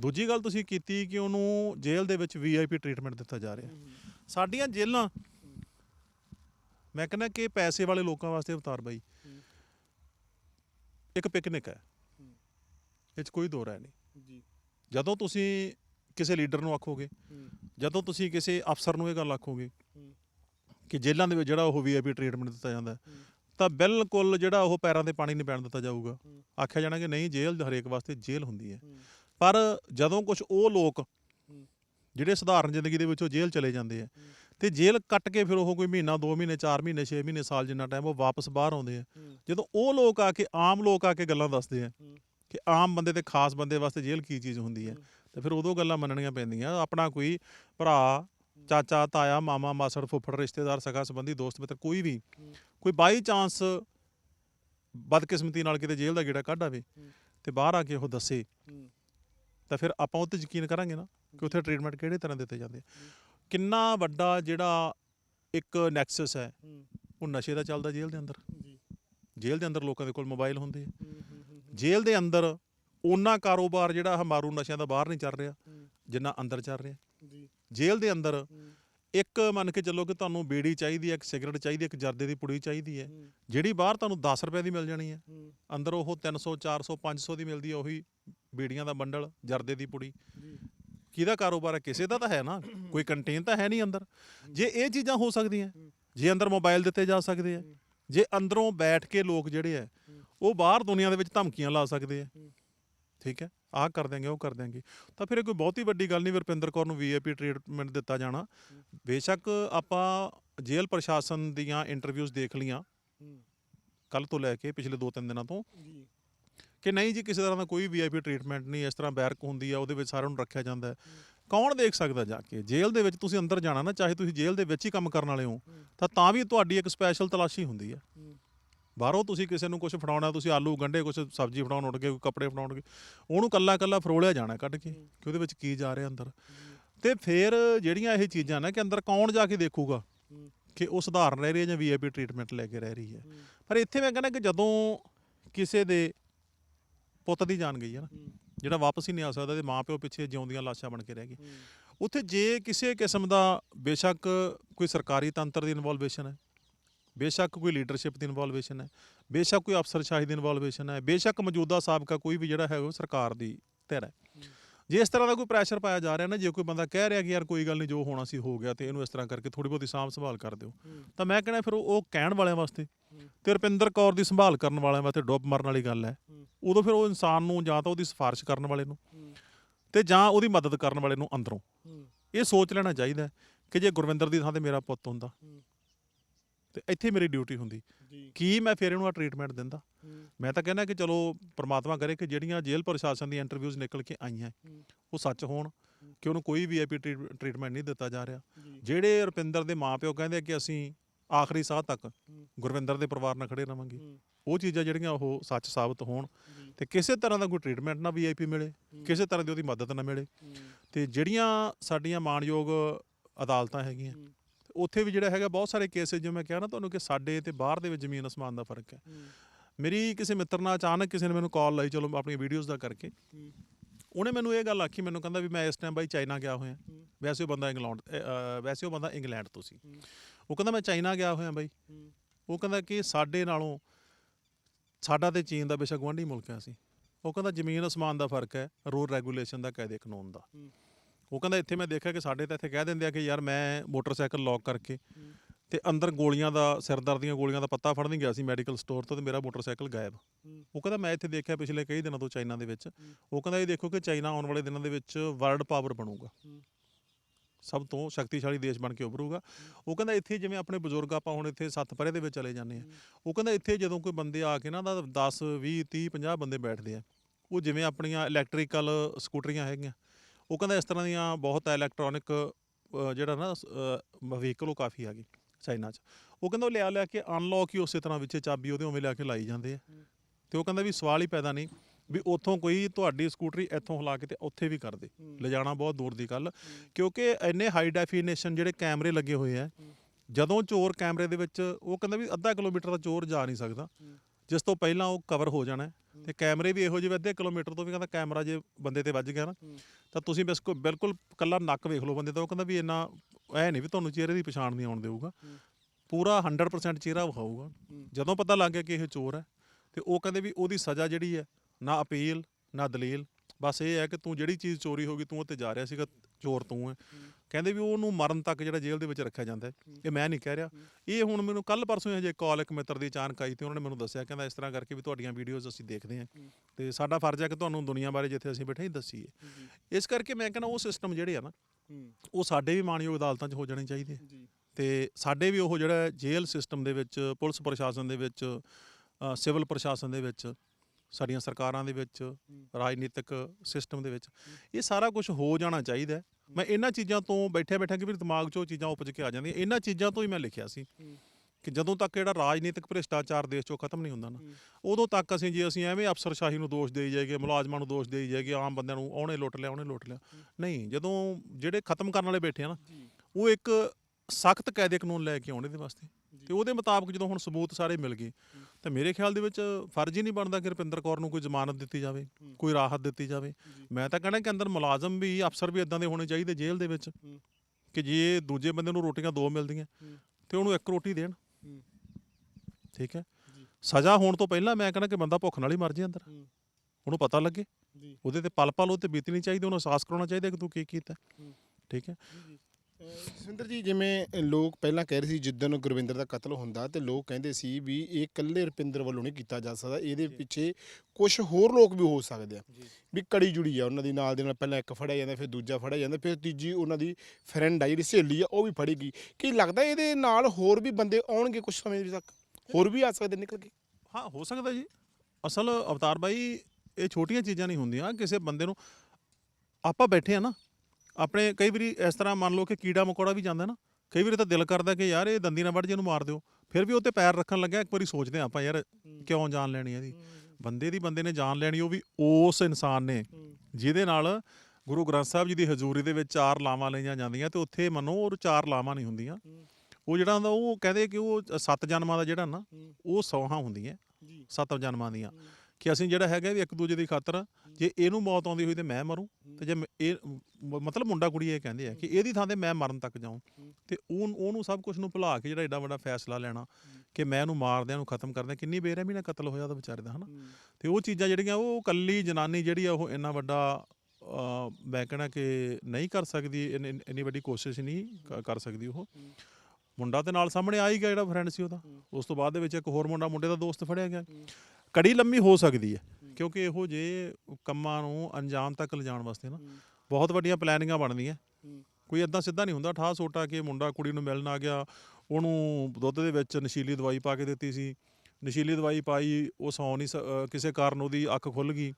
ਦੂਜੀ ਗੱਲ ਤੁਸੀਂ ਕੀਤੀ ਕਿ ਉਹਨੂੰ ਜੇਲ੍ਹ ਦੇ ਵਿੱਚ ਵੀਆਈਪੀ ਟ੍ਰੀਟਮੈਂਟ ਦਿੱਤਾ ਜਾ ਰਿਹਾ। ਸਾਡੀਆਂ ਜੇਲ੍ਹਾਂ ਮੈਂ ਕਹਿੰਦਾ ਕਿ ਪੈਸੇ ਵਾਲੇ ਲੋਕਾਂ ਵਾਸਤੇ ਅਵਤਾਰ ਬਾਈ। ਇੱਕ ਪਿਕਨਿਕ ਹੈ। ਇਹ 'ਚ ਕੋਈ ਦੋ ਰਾਏ ਨਹੀਂ। ਜੀ। ਜਦੋਂ ਤੁਸੀਂ ਕਿਸੇ ਲੀਡਰ ਨੂੰ ਆਖੋਗੇ ਜਦੋਂ ਤੁਸੀਂ ਕਿਸੇ ਅਫਸਰ ਨੂੰ ਇਹ ਗੱਲ ਆਖੋਗੇ ਕਿ ਜੇਲ੍ਹਾਂ ਦੇ ਵਿੱਚ ਜਿਹੜਾ ਉਹ ਵੀਆਈਪੀ ਟ੍ਰੀਟਮੈਂਟ ਦਿੱਤਾ ਜਾਂਦਾ ਤਾਂ ਬਿਲਕੁਲ ਜਿਹੜਾ ਉਹ ਪੈਰਾਂ ਤੇ ਪਾਣੀ ਨਹੀਂ ਪੈਣ ਦਿੱਤਾ ਜਾਊਗਾ। ਆਖਿਆ ਜਾਣਾ ਕਿ ਨਹੀਂ ਜੇਲ੍ਹ ਹਰੇਕ ਵਾਸਤੇ ਜੇਲ੍ਹ ਹੁੰਦੀ ਹੈ। ਪਰ ਜਦੋਂ ਕੁਝ ਉਹ ਲੋਕ ਜਿਹੜੇ ਸਧਾਰਨ ਜ਼ਿੰਦਗੀ ਦੇ ਵਿੱਚੋਂ ਜੇਲ੍ਹ ਚਲੇ ਜਾਂਦੇ ਆ ਤੇ ਜੇਲ੍ਹ ਕੱਟ ਕੇ ਫਿਰ ਉਹ ਕੋਈ ਮਹੀਨਾ 2 ਮਹੀਨੇ 4 ਮਹੀਨੇ 6 ਮਹੀਨੇ ਸਾਲ ਜਿੰਨਾ ਟਾਈਮ ਉਹ ਵਾਪਸ ਬਾਹਰ ਆਉਂਦੇ ਆ। ਜਦੋਂ ਉਹ ਲੋਕ ਆ ਕੇ ਆਮ ਲੋਕ ਆ ਕੇ ਗੱਲਾਂ ਦੱਸਦੇ ਆ ਕਿ ਆਮ ਬੰਦੇ ਤੇ ਖਾਸ ਬੰਦੇ ਵਾਸਤੇ ਜੇਲ੍ਹ ਕੀ ਚੀਜ਼ ਹੁੰਦੀ ਹੈ। ਤੇ ਫਿਰ ਉਦੋਂ ਗੱਲਾਂ ਮੰਨਣੀਆਂ ਪੈਂਦੀਆਂ। ਆਪਣਾ ਕੋਈ ਭਰਾ ਚਾਚਾ ਤਾਇਆ ਮਾਮਾ ਮਾਸੜ ਫੁੱਫੜ ਰਿਸ਼ਤੇਦਾਰ ਸਗਾ ਸੰਬੰਧੀ ਦੋਸਤ ਮਿੱਤਰ ਕੋਈ ਵੀ ਕੋਈ ਬਾਈ ਚਾਂਸ ਬਦਕਿਸਮਤੀ ਨਾਲ ਕਿਤੇ ਜੇਲ੍ਹ ਦਾ ਗੇੜਾ ਕੱਢ ਆਵੇ ਤੇ ਬਾਹਰ ਆ ਕੇ ਉਹ ਦੱਸੇ ਤਾਂ ਫਿਰ ਆਪਾਂ ਉਹ ਤੇ ਯਕੀਨ ਕਰਾਂਗੇ ਨਾ ਕਿ ਉੱਥੇ ਟ੍ਰੀਟਮੈਂਟ ਕਿਹੜੇ ਤਰ੍ਹਾਂ ਦਿੱਤੇ ਜਾਂਦੇ ਆ। ਕਿੰਨਾ ਵੱਡਾ ਜਿਹੜਾ ਇੱਕ ਨੈਕਸਸ ਹੈ ਉਹ ਨਸ਼ੇ ਦਾ ਚੱਲਦਾ ਜੇਲ੍ਹ ਦੇ ਅੰਦਰ। ਜੀ। ਜੇਲ੍ਹ ਦੇ ਅੰਦਰ ਲੋਕਾਂ ਦੇ ਕੋਲ ਮੋਬਾਈਲ ਹੁੰਦੇ ਆ। ਜੇਲ੍ਹ ਦੇ ਅੰਦਰ ਉਹਨਾਂ ਕਾਰੋਬਾਰ ਜਿਹੜਾ ਹਮਾਰੂ ਨਸ਼ਿਆਂ ਦਾ ਬਾਹਰ ਨਹੀਂ ਚੱਲ ਰਿਹਾ ਜਿੰਨਾ ਅੰਦਰ ਚੱਲ ਰਿਹਾ। ਜੀ। ਜੇਲ੍ਹ ਦੇ ਅੰਦਰ ਇੱਕ ਮੰਨ ਕੇ ਚੱਲੋ ਕਿ ਤੁਹਾਨੂੰ ਬੀੜੀ ਚਾਹੀਦੀ ਹੈ ਇੱਕ ਸਿਗਰਟ ਚਾਹੀਦੀ ਹੈ ਇੱਕ ਜਰਦੇ ਦੀ ਪੁੜੀ ਚਾਹੀਦੀ ਹੈ ਜਿਹੜੀ ਬਾਹਰ ਤੁਹਾਨੂੰ 10 ਰੁਪਏ ਦੀ ਮਿਲ ਜਾਣੀ ਹੈ। ਅੰਦਰ ਉਹ 300 400 500 ਦੀ ਮਿਲਦੀ ਹੈ ਉਹੀ ਬੀੜੀਆਂ ਦਾ ਬੰਡਲ ਜਰਦੇ ਦੀ ਪੁੜੀ। ਜੀ। ਕਿਹਦਾ ਕਾਰੋਬਾਰ ਹੈ? ਕਿਸੇ ਦਾ ਤਾਂ ਹੈ ਨਾ। ਕੋਈ ਕੰਟੇਨ ਤਾਂ ਹੈ ਨਹੀਂ ਅੰਦਰ। ਜੇ ਇਹ ਚੀਜ਼ਾਂ ਹੋ ਸਕਦੀਆਂ ਜੇ ਅੰਦਰ ਮੋਬਾਈਲ ਦਿੱਤੇ ਜਾ ਸਕਦੇ ਆ ਜੇ ਅੰਦਰੋਂ ਬੈਠ ਕੇ ਲੋਕ ਜਿਹੜੇ ਆ ਉਹ ਬਾਹਰ ਦੁਨੀਆ ਦੇ ਵਿੱਚ ਧਮਕੀਆਂ ਲਾ ਸਕਦੇ ਆ। ਠੀਕ ਹੈ? ਆਹ ਕਰ ਦਿਆਂਗੇ ਉਹ ਕਰ ਦਿਆਂਗੇ। ਤਾਂ ਫਿਰ ਇਹ ਕੋਈ ਬਹੁਤੀ ਵੱਡੀ ਗੱਲ ਨਹੀਂ ਵਰਪਿੰਦਰ ਕੌਰ ਨੂੰ ਵੀਆਈਪੀ ਟ੍ਰੀਟਮੈਂਟ ਦਿੱਤਾ ਜਾਣਾ। ਬੇਸ਼ੱਕ ਆਪਾਂ ਜੇਲ੍ਹ ਪ੍ਰਸ਼ਾਸਨ ਦੀਆਂ ਇੰਟਰਵਿਊਜ਼ ਦੇਖ ਲੀਆਂ ਹੂੰ, ਕੱਲ ਤੋਂ ਲੈ ਕੇ ਪਿਛਲੇ 2-3 ਦਿਨਾਂ ਤੋਂ। ਕਿ ਨਹੀਂ ਜੀ ਕਿਸੇ ਤਰ੍ਹਾਂ ਦਾ ਕੋਈ ਵੀਆਈਪੀ ਟ੍ਰੀਟਮੈਂਟ ਨਹੀਂ ਇਸ ਤਰ੍ਹਾਂ ਬੈਰਕ ਹੁੰਦੀ ਆ ਉਹਦੇ ਵਿੱਚ ਸਾਰਿਆਂ ਨੂੰ ਰੱਖਿਆ ਜਾਂਦਾ ਹੈ। ਕੌਣ ਦੇਖ ਸਕਦਾ ਜਾ ਕੇ? ਜੇਲ੍ਹ ਦੇ ਵਿੱਚ ਤੁਸੀਂ ਅੰਦਰ ਜਾਣਾ ਨਾ ਚਾਹੇ ਤੁਸੀਂ ਜੇਲ੍ਹ ਦੇ ਵਿੱਚ ਹੀ ਕੰਮ ਕਰਨ ਵਾਲੇ ਹੋ ਤਾਂ ਤਾਂ ਵੀ ਤੁਹਾਡੀ ਇੱਕ ਸਪੈਸ਼ਲ ਤਲਾਸ਼ੀ ਹੁੰਦੀ ਆ। ਹੂੰ, ਬਾਹਰੋਂ ਤੁਸੀਂ ਕਿਸੇ ਨੂੰ ਕੁਝ ਫੜਾਉਣਾ ਤੁਸੀਂ ਆਲੂ ਗੰਢੇ ਕੁਝ ਸਬਜ਼ੀ ਫੜਾਉਣ ਉੱਠ ਗਏ ਕੋਈ ਕੱਪੜੇ ਫੜਾਉਣਗੇ ਉਹਨੂੰ ਕੱਲਾ ਕੱਲਾ ਫਰੋਲਿਆ ਜਾਣਾ ਕੱਢ ਕੇ ਕਿ ਉਹਦੇ ਵਿੱਚ ਕੀ ਜਾ ਰਿਹਾ ਅੰਦਰ। ਤੇ ਫਿਰ ਜਿਹੜੀਆਂ ਇਹ ਚੀਜ਼ਾਂ ਨਾ ਕਿ ਅੰਦਰ ਕੌਣ ਜਾ ਕੇ ਦੇਖੂਗਾ? ਕਿ ਉਹ ਸਧਾਰਨ ਰਹਿ ਰਹੀ ਹੈ ਜਾਂ ਵੀਆਈਪੀ ਟ੍ਰੀਟਮੈਂਟ ਲੈ ਕੇ ਰਹਿ ਰਹੀ ਹੂੰ, ਪਰ ਇੱਥੇ ਮੈਂ ਕਹਿੰਦਾ ਕਿ ਜਦੋਂ ਕਿਸੇ ਦੇ ਪੁੱਤ ਦੀ ਜਾਨ ਗਈ ਹੈ ਨਾ। ਜਿਹੜਾ ਵਾਪਸ ਹੀ ਨਹੀਂ ਆ ਸਕਦਾ ਤੇ ਮਾਪਿਓ ਪਿੱਛੇ ਜਿਉਂਦੀਆਂ ਲਾਸ਼ਾਂ ਬਣ ਕੇ ਰਹਿ ਗਏ। ਉੱਥੇ ਜੇ ਕਿਸੇ ਕਿਸਮ ਦਾ ਬੇਸ਼ੱਕ ਕੋਈ ਸਰਕਾਰੀ ਤੰਤਰ ਦੀ ਇਨਵੋਲਵੇਸ਼ਨ ਹੈ ਬੇਸ਼ੱਕ ਕੋਈ ਲੀਡਰਸ਼ਿਪ ਦੀ ਇਨਵੋਲਵੇਸ਼ਨ ਹੈ ਬੇਸ਼ੱਕ ਕੋਈ ਅਫਸਰਸ਼ਾਹੀ ਦੀ ਇਨਵੋਲਵੇਸ਼ਨ ਹੈ ਬੇਸ਼ੱਕ ਮੌਜੂਦਾ ਸਾਬਕਾ ਕੋਈ ਵੀ ਜਿਹੜਾ ਹੈ ਉਹ ਸਰਕਾਰ ਦੀ ਧਿਰ ਹੈ। ਜੇ ਇਸ ਤਰ੍ਹਾਂ ਦਾ ਕੋਈ ਪ੍ਰੈਸ਼ਰ ਪਾਇਆ ਜਾ ਰਿਹਾ ਨਾ ਜੇ ਕੋਈ ਬੰਦਾ ਕਹਿ ਰਿਹਾ ਕਿ ਯਾਰ ਕੋਈ ਗੱਲ ਨਹੀਂ ਜੋ ਹੋਣਾ ਸੀ ਹੋ ਗਿਆ ਤੇ ਇਹਨੂੰ ਇਸ ਤਰ੍ਹਾਂ ਕਰਕੇ ਥੋੜੀ ਬਹੁਤੀ ਸਾਂਭ ਸੰਭਾਲ ਕਰ ਦਿਓ ਤਾਂ ਮੈਂ ਕਹਿੰਦਾ ਫਿਰ ਉਹ ਕਹਿਣ ਵਾਲਿਆਂ ਵਾਸਤੇ ਤੇ ਰੁਪਿੰਦਰ ਕੌਰ ਦੀ ਸੰਭਾਲ ਕਰਨ ਵਾਲਿਆਂ ਵਾਸਤੇ ਡੁੱਬ ਮਰਨ ਵਾਲੀ ਗੱਲ ਹੂੰ, ਉਦੋਂ ਫਿਰ ਉਹ ਇਨਸਾਨ ਨੂੰ ਜਾਂ ਤਾਂ ਉਹਦੀ ਸਿਫਾਰਿਸ਼ ਕਰਨ ਵਾਲੇ ਨੂੰ ਤੇ ਜਾਂ ਉਹਦੀ ਮਦਦ ਕਰਨ ਵਾਲੇ ਨੂੰ ਅੰਦਰੋਂ। ਇਹ ਸੋਚ ਲੈਣਾ ਚਾਹੀਦਾ ਕਿ ਜੇ ਗੁਰਵਿੰਦਰ ਦੀ ਥਾਂ ਤੇ ਮੇਰਾ ਪੁੱਤ ਹੁੰਦਾ ਤੇ ਇੱਥੇ ਮੇਰੀ ਡਿਊਟੀ ਹੁੰਦੀ। ਕੀ ਮੈਂ ਫਿਰ ਇਹਨੂੰ ਆ ਟ੍ਰੀਟਮੈਂਟ ਦਿੰਦਾ? ਮੈਂ ਤਾਂ ਕਹਿੰਦਾ ਕਿ ਚਲੋ ਪ੍ਰਮਾਤਮਾ ਕਰੇ ਕਿ ਜਿਹੜੀਆਂ ਜੇਲ੍ਹ ਪ੍ਰਸ਼ਾਸਨ ਦੀਆਂ ਇੰਟਰਵਿਊਜ਼ ਨਿਕਲ ਕੇ ਆਈਆਂ ਉਹ ਸੱਚ ਹੋਣ ਕਿ ਉਹਨੂੰ ਕੋਈ ਵੀ ਆਈਪੀ ਟ੍ਰੀਟਮੈਂਟ ਨਹੀਂ ਦਿੱਤਾ ਜਾ ਰਿਹਾ। ਜਿਹੜੇ ਰੁਪਿੰਦਰ ਦੇ ਮਾਪਿਓ ਕਹਿੰਦੇ ਕਿ ਅਸੀਂ ਆਖਰੀ ਸਾਹ ਤੱਕ ਗੁਰਵਿੰਦਰ ਦੇ ਪਰਿਵਾਰ ਨਾਲ ਖੜੇ ਰਵਾਂਗੇ। ਉਹ ਚੀਜ਼ਾਂ ਜਿਹੜੀਆਂ ਉਹ ਸੱਚ ਸਾਬਤ ਹੋਣ ਤੇ ਕਿਸੇ ਤਰ੍ਹਾਂ ਦਾ ਕੋਈ ਟ੍ਰੀਟਮੈਂਟ ਨਾ ਵੀਆਈਪੀ ਮਿਲੇ ਕਿਸੇ ਤਰ੍ਹਾਂ ਦੀ ਉਹਦੀ ਮਦਦ ਨਾ ਮਿਲੇ। ਤੇ ਜਿਹੜੀਆਂ ਸਾਡੀਆਂ ਮਾਣਯੋਗ ਅਦਾਲਤਾਂ ਹੈਗੀਆਂ ਉੱਥੇ ਵੀ ਜਿਹੜਾ ਹੈਗਾ ਬਹੁਤ ਸਾਰੇ ਕੇਸਿਸ ਜਿਵੇਂ ਮੈਂ ਕਿਹਾ ਨਾ ਤੁਹਾਨੂੰ ਕਿ ਸਾਡੇ ਤੇ ਬਾਹਰ ਦੇ ਵਿੱਚ ਜ਼ਮੀਨ ਅਸਮਾਨ ਦਾ ਫ਼ਰਕ ਹੈ। ਮੇਰੀ ਕਿਸੇ ਮਿੱਤਰ ਨਾਲ ਅਚਾਨਕ ਕਿਸੇ ਨੇ ਮੈਨੂੰ ਕਾਲ ਲਾਈ ਚਲੋ ਆਪਣੀਆਂ ਵੀਡੀਓਜ਼ ਦਾ ਕਰਕੇ। ਉਹਨੇ ਮੈਨੂੰ ਇਹ ਗੱਲ ਆਖੀ ਮੈਨੂੰ ਕਹਿੰਦਾ ਵੀ ਮੈਂ ਇਸ ਟਾਈਮ ਬਾਈ ਚਾਈਨਾ ਗਿਆ ਹੋਇਆ। ਵੈਸੇ ਉਹ ਬੰਦਾ ਇੰਗਲੈਂਡ ਵੈਸੇ ਉਹ ਬੰਦਾ ਇੰਗਲੈਂਡ ਤੋਂ ਸੀ। ਉਹ ਕਹਿੰਦਾ ਮੈਂ ਚਾਈਨਾ ਗਿਆ ਹੋਇਆ ਬਾਈ। ਉਹ ਕਹਿੰਦਾ ਕਿ ਸਾਡੇ ਨਾਲੋਂ ਸਾਡਾ ਤੇ ਚੀਨ ਦਾ ਬੇਸ਼ੱਕ ਗੁਆਂਢੀ ਮੁਲਕ ਹੈ ਅਸੀਂ। ਉਹ ਕਹਿੰਦਾ ਜ਼ਮੀਨ ਅਸਮਾਨ ਦਾ ਫ਼ਰਕ ਹੈ ਰੂਲ ਰੈਗੂਲੇਸ਼ਨ ਦਾ ਕਾਇਦੇ ਕਾਨੂੰਨ ਦਾ। ਉਹ ਕਹਿੰਦਾ ਇੱਥੇ ਮੈਂ ਦੇਖਿਆ ਕਿ ਸਾਡੇ ਤਾਂ ਇੱਥੇ ਕਹਿ ਦਿੰਦੇ ਆ ਕਿ ਯਾਰ ਮੈਂ ਮੋਟਰਸਾਈਕਲ ਲੌਕ ਕਰਕੇ। ਤੇ ਅੰਦਰ ਗੋਲੀਆਂ ਦਾ ਸਿਰਦਰਦ ਦੀਆਂ ਗੋਲੀਆਂ ਦਾ ਪੱਤਾ ਫੜਨ ਗਿਆ ਸੀ ਮੈਡੀਕਲ ਸਟੋਰ ਤੋਂ ਤੇ ਮੇਰਾ ਮੋਟਰਸਾਈਕਲ ਗਾਇਬ। ਉਹ ਕਹਿੰਦਾ ਮੈਂ ਇੱਥੇ ਦੇਖਿਆ ਪਿਛਲੇ ਕਈ ਦਿਨਾਂ ਤੋਂ ਚਾਈਨਾ ਦੇ ਵਿੱਚ। ਉਹ ਕਹਿੰਦਾ ਇਹ ਦੇਖੋ ਕਿ ਚਾਈਨਾ ਆਉਣ ਵਾਲੇ ਦਿਨਾਂ ਦੇ ਵਿੱਚ ਵਰਲਡ ਪਾਵਰ ਬਣੂਗਾ। ਸਭ ਤੋਂ ਸ਼ਕਤੀਸ਼ਾਲੀ ਦੇਸ਼ ਬਣ ਕੇ ਉੱਭਰੂਗਾ। ਉਹ ਕਹਿੰਦਾ ਇੱਥੇ ਜਿਵੇਂ ਆਪਣੇ ਬਜ਼ੁਰਗ ਆਪਾਂ ਹੁਣ ਇੱਥੇ ਸੱਤ ਪਰੇ ਦੇ ਵਿੱਚ ਚਲੇ ਜਾਂਦੇ ਆ ਉਹ ਕਹਿੰਦਾ ਇੱਥੇ ਜਦੋਂ ਕੋਈ ਬੰਦੇ ਆ ਕੇ ਨਾ ਦਾ 10 20 30 50 ਬੰਦੇ ਬੈਠਦੇ ਆ। ਉਹ ਜਿਵੇਂ ਆਪਣੀਆਂ ਇਲੈਕਟ੍ਰੀਕਲ ਸਕੂਟਰੀਆਂ ਹੈਗੀਆਂ। ਉਹ ਕਹਿੰਦਾ ਇਸ ਤਰ੍ਹਾਂ ਦੀਆਂ ਬਹੁਤ ਇਲੈਕਟ੍ਰੋਨਿਕ ਜਿਹੜਾ ਨਾ ਵਹੀਕਲ ਉਹ ਕਾਫੀ ਹੈਗੇ ਚਾਈਨਾ 'ਚ। ਉਹ ਕਹਿੰਦਾ ਉਹ ਲਿਆ ਲਿਆ ਕੇ ਅਨਲੌਕ ਹੀ ਉਸੇ ਤਰ੍ਹਾਂ ਵਿੱਚ ਚਾਬੀ ਉਹਦੇ ਉਵੇਂ ਲਿਆ ਕੇ ਲਾਈ ਜਾਂਦੇ ਆ। ਤੇ ਉਹ ਕਹਿੰਦਾ ਵੀ ਸਵਾਲ ਹੀ ਪੈਦਾ ਨਹੀਂ। ਵੀ ਉੱਥੋਂ ਕੋਈ ਤੁਹਾਡੀ ਸਕੂਟਰੀ ਇੱਥੋਂ ਹਿਲਾ ਕੇ ਤੇ ਉੱਥੇ ਵੀ ਕਰ ਦੇ। ਲਿਜਾਣਾ ਬਹੁਤ ਦੂਰ ਦੀ ਗੱਲ। ਕਿਉਂਕਿ ਇੰਨੇ ਹਾਈ ਡੈਫੀਨੇਸ਼ਨ ਜਿਹੜੇ ਕੈਮਰੇ ਲੱਗੇ ਹੋਏ ਆ ਜਦੋਂ ਚੋਰ ਕੈਮਰੇ ਦੇ ਵਿੱਚ ਉਹ ਕਹਿੰਦਾ ਵੀ ਅੱਧਾ ਕਿਲੋਮੀਟਰ ਦਾ ਚੋਰ ਜਾ ਨਹੀਂ ਸਕਦਾ। ਜਿਸ ਤੋਂ ਪਹਿਲਾਂ ਉਹ ਕਵਰ ਹੋ ਜਾਣਾ। ਤੇ ਕੈਮਰੇ ਵੀ ਇਹੋ ਜਿਹੇ ਅੱਧੇ ਕਿਲੋਮੀਟਰ ਤੋਂ ਵੀ ਕਹਿੰਦਾ ਕੈਮਰਾ ਜੇ ਬੰਦੇ ਤੇ ਵੱਜ ਗਿਆ ਨਾ ਤਾਂ ਤੁਸੀਂ ਬਿਸਕੁਲ ਬਿਲਕੁਲ ਕੱਲਾ ਨੱਕ ਵੇਖ ਲਓ ਬੰਦੇ ਦਾ ਉਹ ਕਹਿੰਦਾ ਵੀ ਇੰਨਾ ਐ ਨਹੀਂ ਵੀ ਤੁਹਾਨੂੰ ਚਿਹਰੇ ਦੀ ਪਛਾਣ ਨਹੀਂ ਆਉਣ ਦੇਊਗਾ। ਪੂਰਾ 100% ਚਿਹਰਾ ਵਿਖਾਊਗਾ। ਜਦੋਂ ਪਤਾ ਲੱਗ ਗਿਆ ਕਿ ਇਹ ਚੋਰ ਹੈ ਤੇ ਉਹ ਕਹਿੰਦੇ ਵੀ ਉਹਦੀ ਸਜ਼ਾ ਜਿਹੜੀ ਹੈ ਨਾ ਅਪੀਲ ਨਾ ਦਲੀਲ। ਬਸ ਇਹ ਹੈ ਕਿ ਤੂੰ ਜਿਹੜੀ ਚੀਜ਼ ਚੋਰੀ ਹੋ ਗਈ ਤੂੰ ਉੱਤੇ ਜਾ ਰਿਹਾ ਸੀਗਾ ਚੋਰ ਤੂੰ ਹੈ। ਕਹਿੰਦੇ ਵੀ ਉਹਨੂੰ ਮਰਨ ਤੱਕ ਜਿਹੜਾ ਜੇਲ੍ਹ ਦੇ ਵਿੱਚ ਰੱਖਿਆ ਜਾਂਦਾ ਹੈ। ਇਹ ਮੈਂ ਨਹੀਂ ਕਹਿ ਰਿਹਾ। ਇਹ ਹੁਣ ਮੈਨੂੰ ਕੱਲ ਪਰਸੋਂ ਹਜੇ ਕਾਲ ਇੱਕ ਮਿੱਤਰ ਦੀ ਅਚਾਨਕ ਆਈ ਤੇ ਉਹਨਾਂ ਨੇ ਮੈਨੂੰ ਦੱਸਿਆ ਕਹਿੰਦਾ ਇਸ ਤਰ੍ਹਾਂ ਕਰਕੇ ਵੀ ਤੁਹਾਡੀਆਂ ਵੀਡੀਓਜ਼ ਅਸੀਂ ਦੇਖਦੇ ਹਾਂ। ਤੇ ਸਾਡਾ ਫਰਜ਼ ਹੈ ਕਿ ਤੁਹਾਨੂੰ ਦੁਨੀਆ ਬਾਰੇ ਜਿੱਥੇ ਅਸੀਂ ਬੈਠੇ ਹੀ ਦੱਸੀਏ। ਇਸ ਕਰਕੇ ਮੈਂ ਕਹਿੰਦਾ ਉਹ ਸਿਸਟਮ ਜਿਹੜੇ ਆ ਨਾ ਉਹ ਸਾਡੇ ਵੀ ਮਾਣਯੋਗ ਅਦਾਲਤਾਂ 'ਚ ਹੋ ਜਾਣੇ ਚਾਹੀਦੇ ਤੇ ਸਾਡੇ ਵੀ ਉਹ ਜਿਹੜਾ ਜੇਲ੍ਹ ਸਿਸਟਮ ਦੇ ਵਿੱਚ ਪੁਲਿਸ ਪ੍ਰਸ਼ਾਸਨ ਦੇ ਵਿੱਚ ਸਿਵਲ ਪ੍ਰਸ਼ਾਸਨ ਦੇ ਵਿੱਚ ਸਾਡੀਆਂ ਸਰਕਾਰਾਂ ਦੇ ਵਿੱਚ ਰਾਜਨੀਤਿਕ ਸਿਸਟਮ ਦੇ ਵਿੱਚ ਇਹ ਸਾਰਾ ਕੁਝ ਹੋ ਜਾਣਾ ਚਾਹੀਦਾ। ਮੈਂ ਇਹਨਾਂ ਚੀਜ਼ਾਂ ਤੋਂ ਬੈਠੇ ਬੈਠਾ ਕਿ ਵੀ ਦਿਮਾਗ 'ਚੋਂ ਚੀਜ਼ਾਂ ਉਪਜ ਕੇ ਆ ਜਾਂਦੀਆਂ। ਇਹਨਾਂ ਚੀਜ਼ਾਂ ਤੋਂ ਹੀ ਮੈਂ ਲਿਖਿਆ ਸੀ। ਕਿ ਜਦੋਂ ਤੱਕ ਜਿਹੜਾ ਰਾਜਨੀਤਿਕ ਭ੍ਰਿਸ਼ਟਾਚਾਰ ਦੇਸ਼ 'ਚੋਂ ਖਤਮ ਨਹੀਂ ਹੁੰਦਾ ਨਾ ਉਦੋਂ ਤੱਕ ਅਸੀਂ ਜੇ ਅਸੀਂ ਐਵੇਂ ਅਫਸਰਸ਼ਾਹੀ ਨੂੰ ਦੋਸ਼ ਦੇਈ ਜਾਈਏ ਮੁਲਾਜ਼ਮਾਂ ਨੂੰ ਦੋਸ਼ ਦੇਈ ਜਾਈਏ ਆਮ ਬੰਦਿਆਂ ਨੂੰ ਉਹਨੇ ਲੁੱਟ ਲਿਆ ਉਹਨੇ ਲੁੱਟ ਲਿਆ। ਨਹੀਂ ਜਦੋਂ ਜਿਹੜੇ ਖਤਮ ਕਰਨ ਵਾਲੇ ਬੈਠੇ ਆ ਨਾ ਉਹ ਇੱਕ ਸਖਤ ਕਾਇਦੇ ਕਾਨੂੰਨ ਲੈ ਕੇ ਆਉਣ ਇਹਦੇ ਵਾਸਤੇ। ਤੇ ਉਹਦੇ ਮੁਤਾਬਕ ਜਦੋਂ ਹੁਣ ਸਬੂਤ ਸਾਰੇ ਮਿਲ ਗਏ ਤਾਂ ਮੇਰੇ ਖਿਆਲ ਦੇ ਵਿੱਚ ਫਰਜ਼ ਹੀ ਨਹੀਂ ਬਣਦਾ ਕਿ ਰੁਪਿੰਦਰ ਕੌਰ ਨੂੰ ਕੋਈ ਜ਼ਮਾਨਤ ਦਿੱਤੀ ਜਾਵੇ ਕੋਈ ਰਾਹਤ ਦਿੱਤੀ ਜਾਵੇ। ਮੈਂ ਤਾਂ ਕਹਿੰਦਾ ਕਿ ਅੰਦਰ ਮੁਲਾਜ਼ਮ ਵੀ ਅਫਸਰ ਵੀ ਇਦਾਂ ਦੇ ਹੋਣੇ ਚਾਹੀਦੇ ਜੇਲ੍ਹ ਦੇ ਵਿੱਚ ਕਿ ਜੇ ਦੂਜੇ ਬੰਦੇ ਨੂੰ ਰੋਟੀਆਂ ਦੋ ਮਿਲਦੀਆਂ ਤੇ ਉਹਨੂੰ ਇੱਕ ਰੋਟੀ ਦੇਣ। ਠੀਕ ਹੈ? ਸਜ਼ਾ ਹੋਣ ਤੋਂ ਪਹਿਲਾਂ ਮੈਂ ਕਹਿੰਦਾ ਕਿ ਬੰਦਾ ਭੁੱਖ ਨਾਲ ਹੀ ਮਰ ਜੇ ਅੰਦਰ। ਉਹਨੂੰ ਪਤਾ ਲੱਗੇ। ਉਹਦੇ ਤੇ ਪਲ ਪਲ ਉਹ ਤੇ ਬੀਤਣੀ ਚਾਹੀਦੀ ਉਹਨੂੰ ਅਹਿਸਾਸ ਕਰਾਉਣਾ ਚਾਹੀਦਾ ਕਿ ਤੂੰ ਕੀ ਕੀਤਾ। ਠੀਕ ਹੈ? ਸਿੰਦਰ ਜੀ ਜਿਵੇਂ ਲੋਕ ਪਹਿਲਾਂ ਕਹਿ ਰਹੇ ਸੀ ਜਿੱਦਣ ਗੁਰਵਿੰਦਰ ਦਾ ਕਤਲ ਹੁੰਦਾ ਤੇ ਲੋਕ ਕਹਿੰਦੇ ਸੀ ਵੀ ਇਹ ਇਕੱਲੇ ਰੁਪਿੰਦਰ ਵੱਲੋਂ ਨਹੀਂ ਕੀਤਾ ਜਾ ਸਕਦਾ ਇਹਦੇ ਪਿੱਛੇ ਕੁਝ ਹੋਰ ਲੋਕ ਵੀ ਹੋ ਸਕਦੇ ਆ। ਵੀ ਕੜੀ ਜੁੜੀ ਆ ਉਹਨਾਂ ਦੀ ਨਾਲ ਦੇ ਨਾਲ ਪਹਿਲਾਂ ਇੱਕ ਫੜਿਆ ਜਾਂਦਾ ਫਿਰ ਦੂਜਾ ਫੜਿਆ ਜਾਂਦਾ ਫਿਰ ਤੀਜੀ ਉਹਨਾਂ ਦੀ ਫਰੈਂਡ ਆ ਜਿਹੜੀ ਸਹੇਲੀ ਆ ਉਹ ਵੀ ਫੜੇਗੀ ਕੀ ਲੱਗਦਾ ਇਹਦੇ ਨਾਲ ਹੋਰ ਵੀ ਬੰਦੇ ਆਉਣਗੇ ਕੁਝ ਸਮੇਂ ਤੱਕ? ਹੋਰ ਵੀ ਆ ਸਕਦੇ ਨਿਕਲ ਕੇ? ਹਾਂ ਹੋ ਸਕਦਾ ਜੀ। ਅਸਲ ਅਵਤਾਰ ਬਾਈ ਇਹ ਛੋਟੀਆਂ ਚੀਜ਼ਾਂ ਨਹੀਂ ਹੁੰਦੀਆਂ ਕਿਸੇ ਬੰਦੇ ਨੂੰ ਆਪਾਂ ਬੈਠੇ ਆ ਨਾ ਆਪਣੇ ਕਈ ਵਾਰੀ ਇਸ ਤਰ੍ਹਾਂ ਮੰਨ ਲਓ ਕਿ ਕੀੜਾ ਮਕੌੜਾ ਵੀ ਜਾਂਦਾ ਨਾ ਕਈ ਵਾਰੀ ਤਾਂ ਦਿਲ ਕਰਦਾ ਕਿ ਯਾਰ ਇਹ ਦੰਦੀ ਨਾ ਵੱਢ ਜੇ ਇਹਨੂੰ ਮਾਰ ਦਿਓ ਫਿਰ ਵੀ ਉਹ ਤੇ ਪੈਰ ਰੱਖਣ ਲੱਗਿਆ ਇੱਕ ਵਾਰੀ ਸੋਚਦੇ ਆਪਾਂ ਯਾਰ ਕਿਉਂ ਜਾਨ ਲੈਣੀ ਇਹਦੀ। ਬੰਦੇ ਦੀ ਬੰਦੇ ਨੇ ਜਾਨ ਲੈਣੀ ਉਹ ਵੀ ਉਸ ਇਨਸਾਨ ਨੇ ਜਿਹਦੇ ਨਾਲ ਗੁਰੂ ਗ੍ਰੰਥ ਸਾਹਿਬ ਜੀ ਦੀ ਹਜ਼ੂਰੀ ਦੇ ਵਿੱਚ ਚਾਰ ਲਾਵਾਂ ਲਈਆਂ ਜਾਂਦੀਆਂ ਤੇ ਉੱਥੇ ਮੰਨੋ ਉਹ ਚਾਰ ਲਾਵਾਂ ਨਹੀਂ ਹੁੰਦੀਆਂ। ਉਹ ਜਿਹੜਾ ਹੁੰਦਾ ਉਹ ਕਹਿੰਦੇ ਕਿ ਉਹ ਸੱਤ ਜਨਮਾਂ ਦਾ ਜਿਹੜਾ ਨਾ ਉਹ ਸੌਹਾਂ ਹੁੰਦੀਆਂ ਸੱਤ ਜਨਮਾਂ ਦੀਆਂ। ਕਿ ਅਸੀਂ ਜਿਹੜਾ ਹੈਗਾ ਵੀ ਇੱਕ ਦੂਜੇ ਦੀ ਖਾਤਰ ਜੇ ਇਹਨੂੰ ਮੌਤ ਆਉਂਦੀ ਹੋਈ ਤੇ ਮੈਂ ਮਰੂੰ। ਤੇ ਜੇ ਮੈਂ- ਇਹ ਮ- ਮਤਲਬ ਮੁੰਡਾ ਕੁੜੀ ਇਹ ਕਹਿੰਦੇ ਆ ਕਿ ਇਹਦੀ ਥਾਂ ਤੇ ਮੈਂ ਮਰਨ ਤੱਕ ਜਾਊਂ। ਤੇ ਉਹ ਉਹਨੂੰ ਸਭ ਕੁਝ ਨੂੰ ਭੁਲਾ ਕੇ ਜਿਹੜਾ ਏਡਾ ਵੱਡਾ ਫੈਸਲਾ ਲੈਣਾ ਕਿ ਮੈਂ ਇਹਨੂੰ ਮਾਰਦਿਆਂ ਨੂੰ ਖਤਮ ਕਰਦਿਆਂ ਕਿੰਨੀ ਬੇਰਹਿਮੀ ਨਾਲ ਕਤਲ ਹੋਇਆ ਉਹਦਾ ਵਿਚਾਰੇ ਦਾ ਹਨਾ? ਤੇ ਉਹ ਚੀਜ਼ਾਂ ਜਿਹੜੀਆਂ ਉਹ ਕੱਲੀ ਜਨਾਨੀ ਜਿਹੜੀ ਆ ਉਹ ਇੰਨਾ ਵੱਡਾ ਅ, ਮੈਂ ਕਹਿਣਾ ਕਿ ਨਹੀਂ ਕਰ ਸਕਦੀ ਇੰਨੀ ਇੰਨੀ ਵੱਡੀ ਕੋਸ਼ਿਸ਼ ਨਹੀਂ ਕ- ਕਰ ਸਕਦੀ ਉਹ। ਮੁੰਡਾ ਤੇ ਨਾਲ ਸਾਹਮਣੇ ਆ ਹੀ ਗਿਆ ਜਿਹੜਾ ਫਰੈਂਡ ਸੀ ਉਹਦਾ। ਉਸ ਤੋਂ ਬਾਅਦ ਦੇ ਵਿੱਚ ਇੱਕ ਹੋਰ ਮੁੰਡਾ ਮੁੰਡੇ ਦਾ ਦੋਸਤ ਫੜਿਆ ਗਿਆ। ਕੜੀ ਲੰਮੀ ਹੋ ਸਕਦੀ ਹੈ। ਕਿਉਂਕਿ ਇਹੋ ਜੇ ਕੰਮਾਂ ਨੂੰ ਅੰਜਾਮ ਤੱਕ ਲਿਜਾਣ ਵਾਸਤੇ ਨਾ ਬਹੁਤ ਵੱਡੀਆਂ ਪਲੈਨਿੰਗਾਂ ਬਣਦੀਆਂ। ਕੋਈ ਇਦਾਂ ਸਿੱਧਾ ਨਹੀਂ ਹੁੰਦਾ। ਠਾਹ ਸੋਟਾ ਕਿ ਮੁੰਡਾ ਕੁੜੀ ਨੂੰ ਮਿਲਣ ਆ ਗਿਆ ਉਹਨੂੰ ਦੁੱਧ ਦੇ ਵਿੱਚ ਨਸ਼ੀਲੀ ਦਵਾਈ ਪਾ ਕੇ ਦਿੱਤੀ ਸੀ। ਨਸ਼ੀਲੀ ਦਵਾਈ ਪਾਈ ਉਹ ਸੌ ਨਹੀਂ ਕਿਸੇ ਕਾਰਨ ਉਹਦੀ ਅੱਖ ਖੁੱਲ ਗਈ।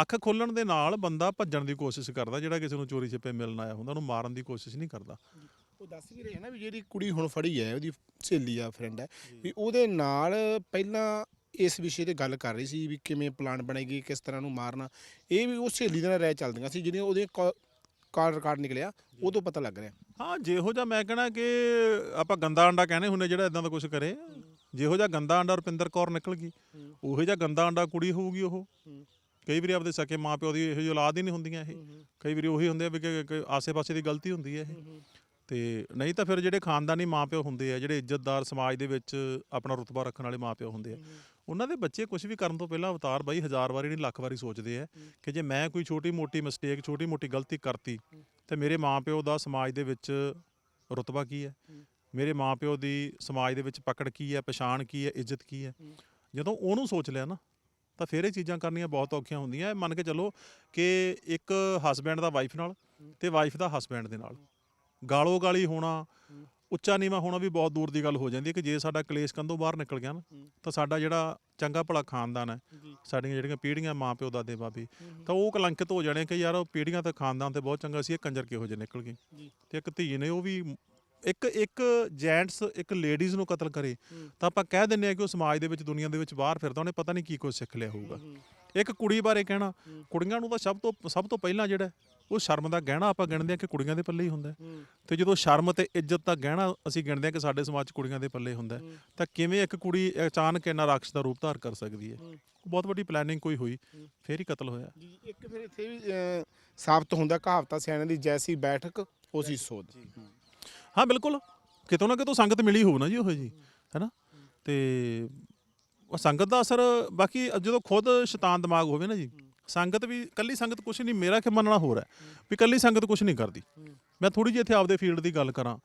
ਅੱਖ ਖੁੱਲਣ ਦੇ ਨਾਲ ਬੰਦਾ ਭੱਜਣ ਦੀ ਕੋਸ਼ਿਸ਼ ਕਰਦਾ ਜਿਹੜਾ ਕਿਸੇ ਨੂੰ ਚੋਰੀ ਛਿਪੇ ਮਿਲਣ ਆਇਆ ਹੁੰਦਾ ਉਹਨੂੰ ਮਾਰਨ ਦੀ ਕੋਸ਼ਿਸ਼ ਨਹੀਂ ਕਰਦਾ। ਉਹ ਦੱਸ ਵੀ ਰਹੇ ਨਾ ਵੀ ਜਿਹੜੀ ਕੁੜੀ ਹੁਣ ਫੜੀ ਹੈ ਉਹਦੀ ਸਹੇਲੀ ਆ ਫਰੈਂਡ ਹੈ ਵੀ ਉਹਦੇ ਨਾਲ ਪਹਿਲਾਂ ਇਸ ਵਿਸ਼ੇ ਤੇ ਗੱਲ ਕਰ ਰਹੀ ਸੀ ਵੀ ਕਿਵੇਂ ਪਲਾਨ ਬਣੇਗੀ, ਕਿਸ ਤਰ੍ਹਾਂ ਨੂੰ ਮਾਰਨਾ। ਇਹ ਵੀ ਉਹ ਸਹੇਲੀ ਦੇ ਨਾਲ ਰਹਿ ਚੱਲਦੀਆਂ ਸੀ ਜਿਹੜੀਆਂ ਉਹਦੇ ਕਾਲ ਰਿਕਾਰਡ ਨਿਕਲਿਆ, ਉਹ ਤੋਂ ਪਤਾ ਲੱਗ ਰਿਹਾ। ਹਾਂ, ਜਿਹੋ ਜਿਹਾ ਮੈਂ ਕਹਿਣਾ ਕਿ ਆਪਾਂ ਗੰਦਾ ਅੰਡਾ ਕਹਿੰਦੇ ਹੁੰਨੇ ਜਿਹੜਾ ਇਦਾਂ ਦਾ ਕੁਝ ਕਰੇ। ਜਿਹੋ ਜਿਹਾ ਗੰਦਾ ਅੰਡਾ ਰੁਪਿੰਦਰ ਕੌਰ ਨਿਕਲ ਗਈ, ਉਹੋ ਜਿਹਾ ਗੰਦਾ ਅੰਡਾ ਕੁੜੀ ਹੋਊਗੀ ਉਹ। ਕਈ ਵਾਰੀ ਆਪਦੇ ਸਕੇ ਮਾਪਿਓ ਦੀ ਇਹੋ ਜਿਹੀ ਔਲਾਦ ਹੀ ਨਹੀਂ ਹੁੰਦੀਆਂ ਇਹ। ਕਈ ਵਾਰੀ ਉਹੀ ਹੁੰਦੇ ਆ ਵੀ ਕਿ ਆਸੇ-ਪਾਸੇ ਦੀ ਗਲਤੀ ਹੁੰਦੀ ਹੈ ਇਹ। ਤੇ ਨਹੀਂ ਤਾਂ ਫਿਰ ਜਿਹੜੇ ਖਾਨਦਾਨੀ ਮਾਪਿਓ ਹੁੰਦੇ ਆ, ਜਿਹੜੇ ਇੱਜ਼ਤਦਾਰ ਸਮਾਜ ਦੇ ਵਿੱਚ ਆਪਣਾ ਰੁਤਬਾ ਰੱਖਣ ਵਾਲੇ ਮਾਪਿਓ ਹੁੰਦੇ ਆ ਉਹਨਾਂ ਦੇ ਬੱਚੇ ਕੁਝ ਵੀ ਕਰਨ ਤੋਂ ਪਹਿਲਾਂ ਅਵਤਾਰ ਬਾਈ ਹਜ਼ਾਰ ਵਾਰੀ ਨਹੀਂ ਲੱਖ ਵਾਰੀ ਸੋਚਦੇ ਆ ਕਿ ਜੇ ਮੈਂ ਕੋਈ ਛੋਟੀ ਮੋਟੀ ਮਿਸਟੇਕ ਛੋਟੀ ਮੋਟੀ ਗਲਤੀ ਕਰਤੀ ਤੇ ਮੇਰੇ ਮਾਪਿਓ ਦਾ ਸਮਾਜ ਦੇ ਵਿੱਚ ਰੁਤਬਾ ਕੀ ਹੈ? ਮੇਰੇ ਮਾਪਿਓ ਦੀ ਸਮਾਜ ਦੇ ਵਿੱਚ ਪਕੜ ਕੀ ਹੈ ਪਛਾਣ ਕੀ ਹੈ ਇੱਜ਼ਤ ਕੀ ਹੈ? ਜਦੋਂ ਉਹਨੂੰ ਸੋਚ ਲਿਆ ਨਾ ਤਾਂ ਫਿਰ ਇਹ ਚੀਜ਼ਾਂ ਕਰਨੀਆਂ ਬਹੁਤ ਔਖੀਆਂ ਹੁੰਦੀਆਂ। ਇਹ ਮੰਨ ਕੇ ਚੱਲੋ ਕਿ ਇੱਕ ਹਸਬੈਂਡ ਦਾ ਵਾਈਫ ਨਾਲ ਤੇ ਵਾਈਫ ਦਾ ਹਸਬੈਂਡ ਦੇ ਨਾਲ। ਗਾਲੋ ਗਾਲੀ ਹੋਣਾ ਉੱਚਾ ਨੀਵਾ ਹੋਣਾ ਵੀ ਬਹੁਤ ਦੂਰ ਦੀ ਗੱਲ ਹੋ ਜਾਂਦੀ ਹੈ ਕਿ ਜੇ ਸਾਡਾ ਕਲੇਸ਼ ਕੰਦੋਂ ਬਾਹਰ ਨਿਕਲ ਗਿਆ ਨਾ ਤਾਂ ਸਾਡਾ ਜਿਹੜਾ ਚੰਗਾ ਭਲਾ ਖਾਨਦਾਨ ਹੈ ਸਾਡੀਆਂ ਜਿਹੜੀਆਂ ਪੀੜ੍ਹੀਆਂ ਮਾਂ ਪਿਓ ਦਾਦੇ ਬਾਬੇ ਤਾਂ ਉਹ ਕਲੰਕਿਤ ਹੋ ਜਾਣੇ ਕਿ ਯਾਰ ਉਹ ਪੀੜ੍ਹੀਆਂ ਤੇ ਖਾਨਦਾਨ ਤੇ ਬਹੁਤ ਚੰਗਾ ਸੀ ਇਹ ਕੰਜਰ ਕਿਹੋ ਜਿਹੇ ਨਿਕਲ ਗਏ। ਤੇ ਇੱਕ ਧੀ ਨੇ ਉਹ ਵੀ ਇੱਕ ਇੱਕ ਜੈਂਟਸ ਇੱਕ ਲੇਡੀਜ਼ ਨੂੰ ਕਤਲ ਕਰੇ ਤਾਂ ਆਪਾਂ ਕਹਿ ਦਿੰਨੇ ਆ ਕਿ ਉਹ ਸਮਾਜ ਦੇ ਵਿੱਚ ਦੁਨੀਆ ਦੇ ਵਿੱਚ ਬਾਹਰ ਫਿਰਦਾ ਉਹਨੇ ਪਤਾ ਨਹੀਂ ਕੀ ਕੁਝ ਸਿੱਖ ਲਿਆ ਹੋਊਗਾ। ਇੱਕ ਕੁੜੀ ਬਾਰੇ ਕਹਿਣਾ ਕੁੜੀਆਂ ਨੂੰ ਤਾਂ ਸਭ ਤੋਂ ਸਭ ਤੋਂ ਪਹਿਲਾਂ ਜਿਹੜਾ ਉਹ ਸ਼ਰਮ ਦਾ ਗਹਿਣਾ ਆਪਾਂ ਗਿਣਦੇ ਆ ਕਿ ਕੁੜੀਆਂ ਦੇ ਪੱਲੇ ਹੀ ਹੁੰਦਾ ਹੈ। ਤੇ ਜਦੋਂ ਸ਼ਰਮ ਤੇ ਇੱਜ਼ਤ ਦਾ ਗਹਿਣਾ ਅਸੀਂ ਗਿਣਦੇ ਆ ਕਿ ਸਾਡੇ ਸਮਾਜ 'ਚ ਕੁੜੀਆਂ ਦੇ ਪੱਲੇ ਹੁੰਦਾ ਹੈ, ਤਾਂ ਕਿਵੇਂ ਇੱਕ ਕੁੜੀ ਅਚਾਨਕ ਇੰਨਾ ਰਾਖਸ਼ ਦਾ ਰੂਪ ਧਾਰ ਕਰ ਸਕਦੀ ਹੈ? ਬਹੁਤ ਵੱਡੀ ਪਲੈਨਿੰਗ ਕੋਈ ਹੋਈ ਫੇਰ ਹੀ ਕਤਲ ਹੋਇਆ। ਜੀ ਇੱਕ ਫਿਰ ਇੱਥੇ ਵੀ ਅਹ, ਸਾਬਤ ਹੁੰਦਾ ਕਹਾਵਤਾਂ ਸਿਆਣਿਆਂ ਦੀ ਜੈਸੀ ਬੈਠਕ ਉਸੀ ਸੋਧ। ਹਾਂ ਬਿਲਕੁਲ। ਕਿਤੋਂ ਨਾ ਕਿਤੋਂ ਸੰਗਤ ਮਿਲੀ ਹੋਊ ਨਾ ਜੀ ਉਹ ਜੀ ਹੈਨਾ? ਤੇ ਉਹ ਸੰਗਤ ਦਾ ਅਸਰ ਬਾਕੀ ਜਦੋਂ ਖੁਦ ਸ਼ੈਤਾਨ ਦਿਮਾਗ ਹੋਵੇ ਨਾ ਜੀ ਸੰਗਤ ਵੀ, ਕੱਲੀ ਸੰਗਤ ਕੁਝ ਨਹੀਂ, ਮੇਰਾ ਕਿ ਮੰਨਣਾ ਹੋਰ ਹੈ ਵੀ ਕੱਲੀ ਸੰਗਤ ਕੁਝ ਨਹੀਂ ਕਰਦੀ। ਮੈਂ ਥੋੜੀ ਜਿਹੀ ਇੱਥੇ ਆਪਦੇ ਫੀਲਡ ਦੀ ਗੱਲ ਕਰਾਂ,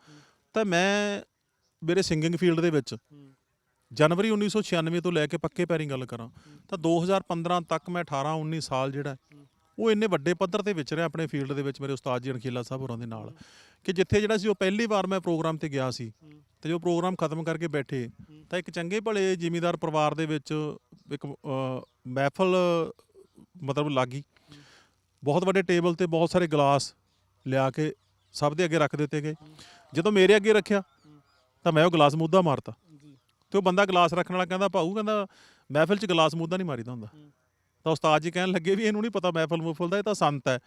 ਤਾਂ ਮੈਂ ਮੇਰੇ ਸਿੰਗਿੰਗ ਫੀਲਡ ਦੇ ਵਿੱਚ ਜਨਵਰੀ 1996 ਤੋਂ ਲੈ ਕੇ ਪੱਕੇ ਪੈਰੀ ਗੱਲ ਕਰਾਂ, ਤਾਂ 2015 ਤੱਕ ਮੈਂ 18 19 ਸਾਲ ਜਿਹੜਾ ਉਹ ਇੰਨੇ ਵੱਡੇ ਪੱਧਰ ਤੇ ਵਿਚਰਿਆ ਆਪਣੇ ਫੀਲਡ ਦੇ ਵਿੱਚ ਮੇਰੇ ਉਸਤਾਦ ਜੀ ਅਣਖੀਲਾ ਸਾਹਿਬ ਹੋਰਾਂ ਦੇ ਨਾਲ, ਕਿ ਜਿੱਥੇ ਜਿਹੜਾ ਸੀ ਉਹ ਪਹਿਲੀ ਵਾਰ ਮੈਂ ਪ੍ਰੋਗਰਾਮ ਤੇ ਗਿਆ ਸੀ, ਤੇ ਜੋ ਪ੍ਰੋਗਰਾਮ ਖਤਮ ਕਰਕੇ ਬੈਠੇ, ਤਾਂ ਇੱਕ ਚੰਗੇ ਭਲੇ ਜ਼ਿਮੀਦਾਰ ਪਰਿਵਾਰ ਦੇ ਵਿੱਚ ਇੱਕ ਮਹਿਫਲ ਮਤਲਬ ਲੱਗੀ ਬਹੁਤ ਵੱਡੇ ਟੇਬਲ ਤੇ ਬਹੁਤ ਸਾਰੇ ਗਲਾਸ ਲਿਆ ਕੇ ਸਭ ਦੇ ਅੱਗੇ ਰੱਖ ਦਿੱਤੇ ਗਏ। ਜਦੋਂ ਮੇਰੇ ਅੱਗੇ ਰੱਖਿਆ ਤਾਂ ਮੈਂ ਉਹ ਗਲਾਸ ਮੁੱਦਾ ਮਾਰਤਾ। ਤੇ ਉਹ ਬੰਦਾ ਗਲਾਸ ਰੱਖਣ ਵਾਲਾ ਕਹਿੰਦਾ ਭਾਊ ਕਹਿੰਦਾ ਮਹਿਫਿਲ 'ਚ ਗਲਾਸ ਮੂਦਾ ਨਹੀਂ ਮਾਰੀਦਾ ਹੁੰਦਾ। ਤਾਂ ਉਸਤਾਦ ਜੀ ਕਹਿਣ ਲੱਗੇ ਵੀ ਇਹਨੂੰ ਨਹੀਂ ਪਤਾ ਮਹਿਫਲ ਮੁਫਲ ਦਾ ਇਹ ਤਾਂ ਸੰਤ ਹੈ।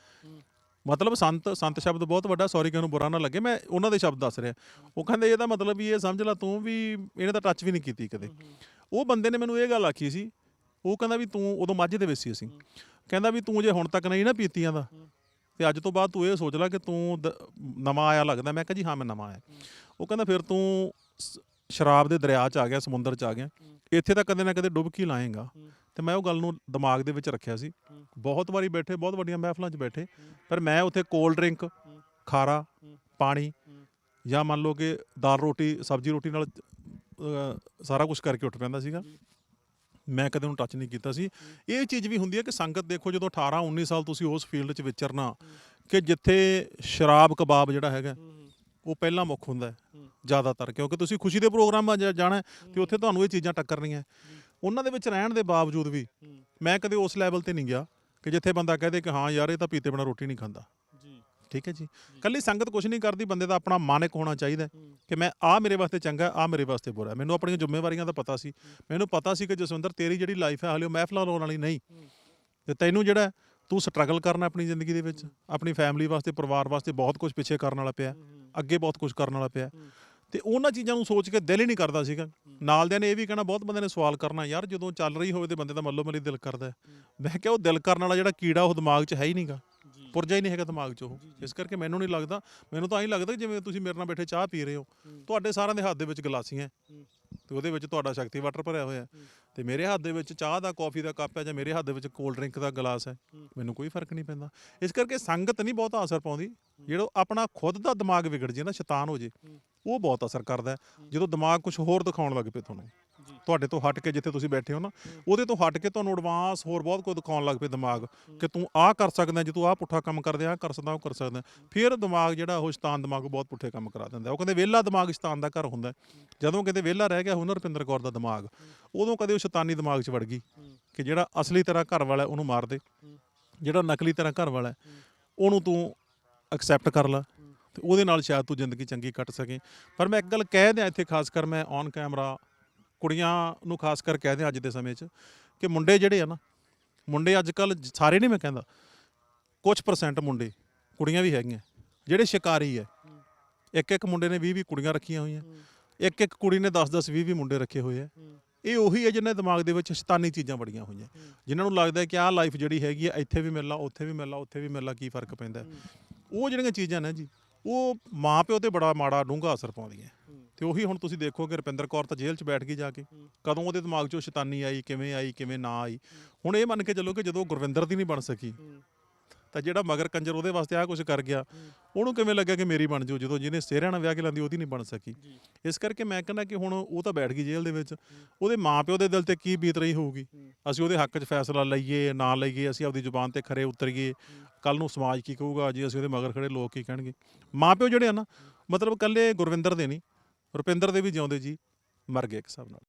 ਮਤਲਬ ਸੰਤ ਸੰਤ ਸ਼ਬਦ ਬਹੁਤ ਵੱਡਾ ਸੌਰੀ ਕਿ ਉਹਨੂੰ ਬੁਰਾ ਨਾ ਲੱਗੇ ਮੈਂ ਉਹਨਾਂ ਦੇ ਸ਼ਬਦ ਦੱਸ ਰਿਹਾ। ਉਹ ਕਹਿੰਦੇ ਇਹਦਾ ਮਤਲਬ ਵੀ ਇਹ ਸਮਝ ਲੈ ਤੂੰ ਵੀ ਇਹਨੇ ਤਾਂ ਟੱਚ ਵੀ ਨਹੀਂ ਕੀਤੀ ਕਦੇ। ਉਹ ਬੰਦੇ ਨੇ ਮੈਨੂੰ ਇਹ ਗੱਲ ਆਖੀ ਸੀ ਉਹ ਕਹਿੰਦਾ ਵੀ ਤੂੰ ਉਦੋਂ ਮਾਝੇ ਦੇ ਵਿੱਚ ਸੀ ਅਸੀਂ। ਕਹਿੰਦਾ ਵੀ ਤੂੰ ਜੇ ਹੁਣ ਤੱਕ ਨਹੀਂ ਨਾ ਪੀਤੀਆਂ ਦਾ। ਤੇ ਅੱਜ ਤੋਂ ਬਾਅਦ ਤੂੰ ਇਹ ਸੋਚ ਲੈ ਕਿ ਤੂੰ ਦ- ਨਵਾਂ ਆਇਆ ਲੱਗਦਾ। ਮੈਂ ਕਿਹਾ ਜੀ ਹਾਂ, ਮੈਂ ਨਵਾਂ ਆਇਆ। ਉਹ ਕਹਿੰਦਾ ਫਿਰ ਤੂੰ ਸ- ਸ਼ਰਾਬ ਦੇ ਦਰਿਆ 'ਚ ਆ ਗਿਆ, ਸਮੁੰਦਰ 'ਚ ਆ ਗਿਆ। ਇੱਥੇ ਤਾਂ ਕਦੇ ਨਾ ਕਦੇ ਡੁੱਬਕੀ ਲਾਏਗਾ। ਤੇ ਮੈਂ ਉਹ ਗੱਲ ਨੂੰ ਦਿਮਾਗ ਦੇ ਵਿੱਚ ਰੱਖਿਆ ਸੀ। ਬਹੁਤ ਵਾਰੀ ਬੈਠੇ, ਬਹੁਤ ਵੱਡੀਆਂ ਮਹਿਫਲਾਂ 'ਚ ਬੈਠੇ। ਪਰ ਮੈਂ ਉੱਥੇ ਕੋਲਡ ਡਰਿੰਕ ਖਾਰਾ, ਪਾਣੀ ਜਾਂ ਮੰਨ ਲਓ ਕਿ ਦਾਲ ਰੋਟੀ, ਸਬਜ਼ੀ ਰੋਟੀ ਨਾਲ ਸਾਰਾ ਕੁਝ ਕਰਕੇ ਉੱਠ ਪੈਂਦਾ ਸੀਗਾ। ਮੈਂ ਕਦੇ ਉਹਨੂੰ ਟੱਚ ਨਹੀਂ ਕੀਤਾ ਸੀ। ਇਹ ਚੀਜ਼ ਵੀ ਹੁੰਦੀ ਹੈ ਕਿ ਸੰਗਤ ਦੇਖੋ ਜਦੋਂ 18 19 ਸਾਲ ਤੁਸੀਂ ਉਸ ਫੀਲਡ 'ਚ ਵਿਚਰਨਾ, ਕਿ ਜਿੱਥੇ ਸ਼ਰਾਬ ਕਬਾਬ ਜਿਹੜਾ ਹੈਗਾ, ਉਹ ਪਹਿਲਾ ਮੁੱਖ ਹੁੰਦਾ ਜ਼ਿਆਦਾਤਰ, ਕਿਉਂਕਿ ਤੁਸੀਂ ਖੁਸ਼ੀ ਦੇ ਪ੍ਰੋਗਰਾਮਾਂ 'ਚ ਜਾਣਾ ਹੈ ਤੇ ਉੱਥੇ ਤੁਹਾਨੂੰ ਇਹ ਚੀਜ਼ਾਂ ਟੱਕਰਨੀਆਂ ਉਹਨਾਂ ਦੇ ਵਿੱਚ ਰਹਿਣ ਦੇ ਬਾਵਜੂਦ ਵੀ ਮੈਂ ਕਦੇ ਉਸ ਲੈਵਲ ਤੇ ਨਹੀਂ ਗਿਆ ਕਿ ਜਿੱਥੇ ਬੰਦਾ ਕਹਦੇ ਕਿ ਹਾਂ ਯਾਰ ਇਹ ਤਾਂ ਪੀਤੇ ਬਿਨਾ ਰੋਟੀ ਨਹੀਂ ਖਾਂਦਾ। ਠੀਕ ਹੈ ਜੀ। ਕੱਲੀ ਸੰਗਤ ਕੁਝ ਨਹੀਂ ਕਰਦੀ ਬੰਦੇ ਦਾ ਆਪਣਾ ਮਾਨਕ ਹੋਣਾ ਚਾਹੀਦਾ ਹੈ ਕਿ ਮੈਂ ਆ ਮੇਰੇ ਵਾਸਤੇ ਚੰਗਾ ਆ ਮੇਰੇ ਵਾਸਤੇ ਬੁਰਾ। ਮੈਨੂੰ ਆਪਣੀਆਂ ਜ਼ਿੰਮੇਵਾਰੀਆਂ ਦਾ ਪਤਾ ਸੀ। ਮੈਨੂੰ ਪਤਾ ਸੀ ਕਿ ਜਸਵਿੰਦਰ ਤੇਰੀ ਜਿਹੜੀ ਲਾਈਫ ਹੈ ਹਾਲੇ ਉਹ ਮਹਿਫਲਾਂ ਲਾਉਣ ਵਾਲੀ ਨਹੀਂ। ਤੇ ਤੈਨੂੰ ਜਿਹੜਾ ਤੂੰ ਸਟਰਗਲ ਕਰਨਾ ਆਪਣੀ ਜ਼ਿੰਦਗੀ ਦੇ ਵਿੱਚ। ਆਪਣੀ ਫੈਮਿਲੀ ਵਾਸਤੇ ਪਰਿਵਾਰ ਵਾਸਤੇ ਬਹੁਤ ਕੁਝ ਪਿੱਛੇ ਕਰਨ ਵਾਲਾ ਪਿਆ ਅੱਗੇ ਬਹੁਤ ਕੁਝ ਕਰਨ ਵਾਲਾ ਪਿਆ ਤੇ ਉਹਨਾਂ ਚੀਜ਼ਾਂ ਨੂੰ ਸੋਚ ਕੇ ਦਿਲ ਹੀ ਨਹੀਂ ਕਰਦਾ ਸੀਗਾ। ਨਾਲਦਿਆਂ ਨੇ ਇਹ ਵੀ ਕਹਿਣਾ ਬਹੁਤ ਬੰਦੇ ਨੇ ਸਵਾਲ ਕਰਨਾ ਯਾਰ ਜਦੋਂ ਚੱਲ ਰਹੀ ਹੋਵੇ ਤੇ ਬੰਦੇ ਦਾ ਮੱਲੋ ਮੱਲੀ ਦਿਲ ਕਰਦਾ। ਮੈਂ ਕਿਹਾ ਉਹ ਦਿਲ ਕਰਨ ਵਾਲਾ ਜਿਹੜਾ ਕੀੜਾ ਉਹ ਦਿਮਾਗ 'ਚ ਹੈ ਹੀ ਨਹੀਂਗਾ ਪੁਰਜਾ ਹੀ ਨਹੀਂ ਹੈਗਾ ਦਿਮਾਗ 'ਚ ਉਹ। ਇਸ ਕਰਕੇ ਮੈਨੂੰ ਨਹੀਂ ਲੱਗਦਾ ਮੈਨੂੰ ਤਾਂ ਐਂ ਲੱਗਦਾ ਜਿਵੇਂ ਤੁਸੀਂ ਮੇਰੇ ਨਾਲ ਬੈਠੇ ਚਾਹ ਪੀ ਰਹੇ ਹੋ ਤੁਹਾਡੇ ਸਾਰਿਆਂ ਦੇ ਹੱਥ ਦੇ ਵਿੱਚ ਗਲਾਸੀਆਂ ਤੇ ਉਹਦੇ ਵਿੱਚ ਤੁਹਾਡਾ ਸ਼ਕਤੀ ਵਾਟਰ ਭਰਿਆ ਹੋਇਆ ਤੇ ਮੇਰੇ ਹੱਥ ਦੇ ਵਿੱਚ ਚਾਹ ਦਾ ਕਾਫੀ ਦਾ ਕੱਪ ਹੈ ਜਾਂ ਮੇਰੇ ਹੱਥ ਦੇ ਵਿੱਚ ਕੋਲਡ ਡਰਿੰਕ ਦਾ ਗਲਾਸ ਹੈ ਮੈਨੂੰ ਕੋਈ ਫ਼ਰਕ ਨਹੀਂ ਪੈਂਦਾ। ਇਸ ਕਰਕੇ ਸੰਗਤ ਨਹੀਂ ਬਹੁਤਾ ਅਸਰ ਪਾਉਂਦੀ। ਜਿਹੜਾ ਆਪਣਾ ਖੁਦ ਦਾ ਦਿਮਾਗ ਵਿਗੜ ਜੇ ਨਾ ਸ਼ੈਤਾਨ ਹੋ ਜੇ ਉਹ ਬਹੁਤ ਅਸਰ ਕਰਦਾ ਜਦੋਂ ਦਿਮਾਗ ਕੁਝ ਹੋਰ ਦਿਖਾਉਣ ਲੱਗ ਪਏ ਤੁਹਾਨੂੰ। ਤੁਹਾਡੇ ਤੋਂ ਹਟ ਕੇ ਜਿੱਥੇ ਤੁਸੀਂ ਬੈਠੇ ਹੋ ਨਾ, ਉਹਦੇ ਤੋਂ ਹਟ ਕੇ ਤੁਹਾਨੂੰ ਐਡਵਾਂਸ ਹੋਰ ਬਹੁਤ ਕੁਝ ਦਿਖਾਉਣ ਲੱਗ ਪਏ ਦਿਮਾਗ ਕਿ ਤੂੰ ਆਹ ਕਰ ਸਕਦਾ, ਜੇ ਤੂੰ ਆਹ ਪੁੱਠਾ ਕੰਮ ਕਰਦੇ ਆ ਕਰ ਸਕਦਾ, ਉਹ ਕਰ ਸਕਦਾ। ਫਿਰ ਦਿਮਾਗ ਜਿਹੜਾ ਉਹ ਸ਼ੈਤਾਨ ਦਿਮਾਗ ਬਹੁਤ ਪੁੱਠੇ ਕੰਮ ਕਰਾ ਦਿੰਦਾ ਉਹ ਕਹਿੰਦੇ ਵਿਹਲਾ ਦਿਮਾਗ ਸ਼ੈਤਾਨ ਦਾ ਘਰ ਹੁੰਦਾ ਜਦੋਂ ਕਿਤੇ ਵਿਹਲਾ ਰਹਿ ਗਿਆ ਹੁਨਰ ਰਪਿੰਦਰ ਕੌਰ ਦਾ ਦਿਮਾਗ, ਉਦੋਂ ਕਦੇ ਉਹ ਸ਼ੈਤਾਨੀ ਦਿਮਾਗ 'ਚ ਵੜ ਗਈ ਕਿ ਜਿਹੜਾ ਅਸਲੀ ਤਰ੍ਹਾਂ ਘਰ ਵਾਲਾ ਉਹਨੂੰ ਮਾਰ ਦੇ, ਜਿਹੜਾ ਨਕਲੀ ਤਰ੍ਹਾਂ ਘਰ ਵਾਲਾ ਉਹਨੂੰ ਤੂੰ ਐਕਸੈਪਟ ਕਰ ਲੈ ਤੇ ਉਹਦੇ ਨਾਲ ਸ਼ਾਇਦ ਤੂੰ ਜ਼ਿੰਦਗੀ ਚੰਗੀ ਕੱਟ ਸਕੇ। ਪਰ ਮੈਂ ਇੱਕ ਗੱਲ ਕਹਿ ਦਿਆਂ ਇੱਥੇ ਖਾਸ ਕਰ ਮੈਂ ਔਨ ਕੈਮਰਾ ਕੁੜੀਆਂ ਨੂੰ ਖਾਸ ਕਰ ਕਹਿ ਦਿਆਂ ਅੱਜ ਦੇ ਸਮੇਂ 'ਚ ਕਿ ਮੁੰਡੇ ਜਿਹੜੇ ਆ ਨਾ, ਮੁੰਡੇ ਅੱਜ ਕੱਲ ਸਾਰੇ ਨਹੀਂ ਮੈਂ ਕਹਿੰਦਾ ਕੁਝ ਪਰਸੈਂਟ ਮੁੰਡੇ, ਕੁੜੀਆਂ ਵੀ ਹੈਗੀਆਂ, ਜਿਹੜੇ ਸ਼ਿਕਾਰੀ ਹੈ ਇੱਕ ਇੱਕ ਮੁੰਡੇ ਨੇ 20 20 ਕੁੜੀਆਂ ਰੱਖੀਆਂ ਹੋਈਆਂ ਇੱਕ ਇੱਕ ਕੁੜੀ ਨੇ 10 10 20 20 ਮੁੰਡੇ ਰੱਖੇ ਹੋਏ ਆ ਇਹ ਉਹੀ ਹੈ ਜਿਹਨਾਂ ਦੇ ਦਿਮਾਗ ਦੇ ਵਿੱਚ ਸ਼ੈਤਾਨੀ ਚੀਜ਼ਾਂ ਬੜੀਆਂ ਹੋਈਆਂ ਜਿਨ੍ਹਾਂ ਨੂੰ ਲੱਗਦਾ ਕਿ ਆਹ ਲਾਈਫ ਜਿਹੜੀ ਹੈਗੀ ਆ ਇੱਥੇ ਵੀ ਮਿਲਣਾ, ਉੱਥੇ ਵੀ ਮਿਲਣਾ, ਉੱਥੇ ਵੀ ਮਿਲਣਾ, ਕੀ ਫ਼ਰਕ ਪੈਂਦਾ। ਉਹ ਜਿਹੜੀਆਂ ਚੀਜ਼ਾਂ ਨੇ ਜੀ, ਉਹ ਮਾਂ ਪਿਓ ਤੇ ਬੜਾ ਮਾੜਾ ਡੂੰਘਾ ਅਸਰ ਪਾਉਂਦੀਆਂ। ਤੇ ਉਹੀ ਹੁਣ ਤੁਸੀਂ ਦੇਖੋ ਕਿ ਰੁਪਿੰਦਰ ਕੌਰ ਤਾਂ ਜੇਲ੍ਹ 'ਚ ਬੈਠ ਗਈ ਜਾ ਕੇ। ਕਦੋਂ ਉਹਦੇ ਦਿਮਾਗ 'ਚੋਂ ਸ਼ੈਤਾਨੀ ਆਈ ਕਿਵੇਂ ਆਈ ਕਿਵੇਂ ਨਾ ਆਈ। ਹੁਣ ਇਹ ਮੰਨ ਕੇ ਚੱਲੋ ਕਿ ਜਦੋਂ ਗੁਰਵਿੰਦਰ ਦੀ ਨਹੀਂ ਬਣ ਸਕੀ ਤਾਂ ਜਿਹੜਾ ਮਗਰ ਕੰਜਰ ਉਹਦੇ ਵਾਸਤੇ ਆ ਕੁਝ ਕਰ ਗਿਆ। ਉਹਨੂੰ ਕਿਵੇਂ ਲੱਗਿਆ ਕਿ ਮੇਰੀ ਬਣ ਜਾਊ? ਜਦੋਂ ਜਿਹਨੇ ਸਿਹਰਿਆਂ ਨਾਲ ਵਿਆਹ ਕੇ ਲੈਂਦੀ ਉਹਦੀ ਨਹੀਂ ਬਣ ਸਕੀ। ਇਸ ਕਰਕੇ ਮੈਂ ਕਹਿੰਦਾ ਕਿ ਹੁਣ ਉਹ ਤਾਂ ਬੈਠ ਗਈ ਜੇਲ੍ਹ ਦੇ ਵਿੱਚ। ਉਹਦੇ ਮਾਪਿਓ ਦੇ ਦਿਲ ਤੇ ਕੀ ਬੀਤ ਰਹੀ ਹੋਊਗੀ? ਅਸੀਂ ਉਹਦੇ ਹੱਕ 'ਚ ਫੈਸਲਾ ਲਈਏ ਨਾ ਲਈਏ ਅਸੀਂ ਆਪਦੀ ਜ਼ੁਬਾਨ ਤੇ ਖਰੇ ਉਤਰੀਏ। ਕੱਲ ਨੂੰ ਸਮਾਜ ਕੀ ਕਹੂਗਾ? ਜੀ ਅਸੀਂ ਉਹਦੇ ਮਗਰ ਖੜੇ ਲੋਕ ਕੀ ਕਹਿਣਗੇ? ਮਾਪਿਓ ਜਿਹੜੇ ਆ ਨਾ ਮਤਲਬ ਕੱਲੇ ਗੁਰਵਿੰਦਰ ਦੇ ਨਹੀਂ। ਰੁਪਿੰਦਰ ਦੇ ਵੀ ਜਿਉਂਦੇ ਜੀ ਮਰ ਗਏ ਇੱਕ ਹਿਸਾਬ ਨਾਲ।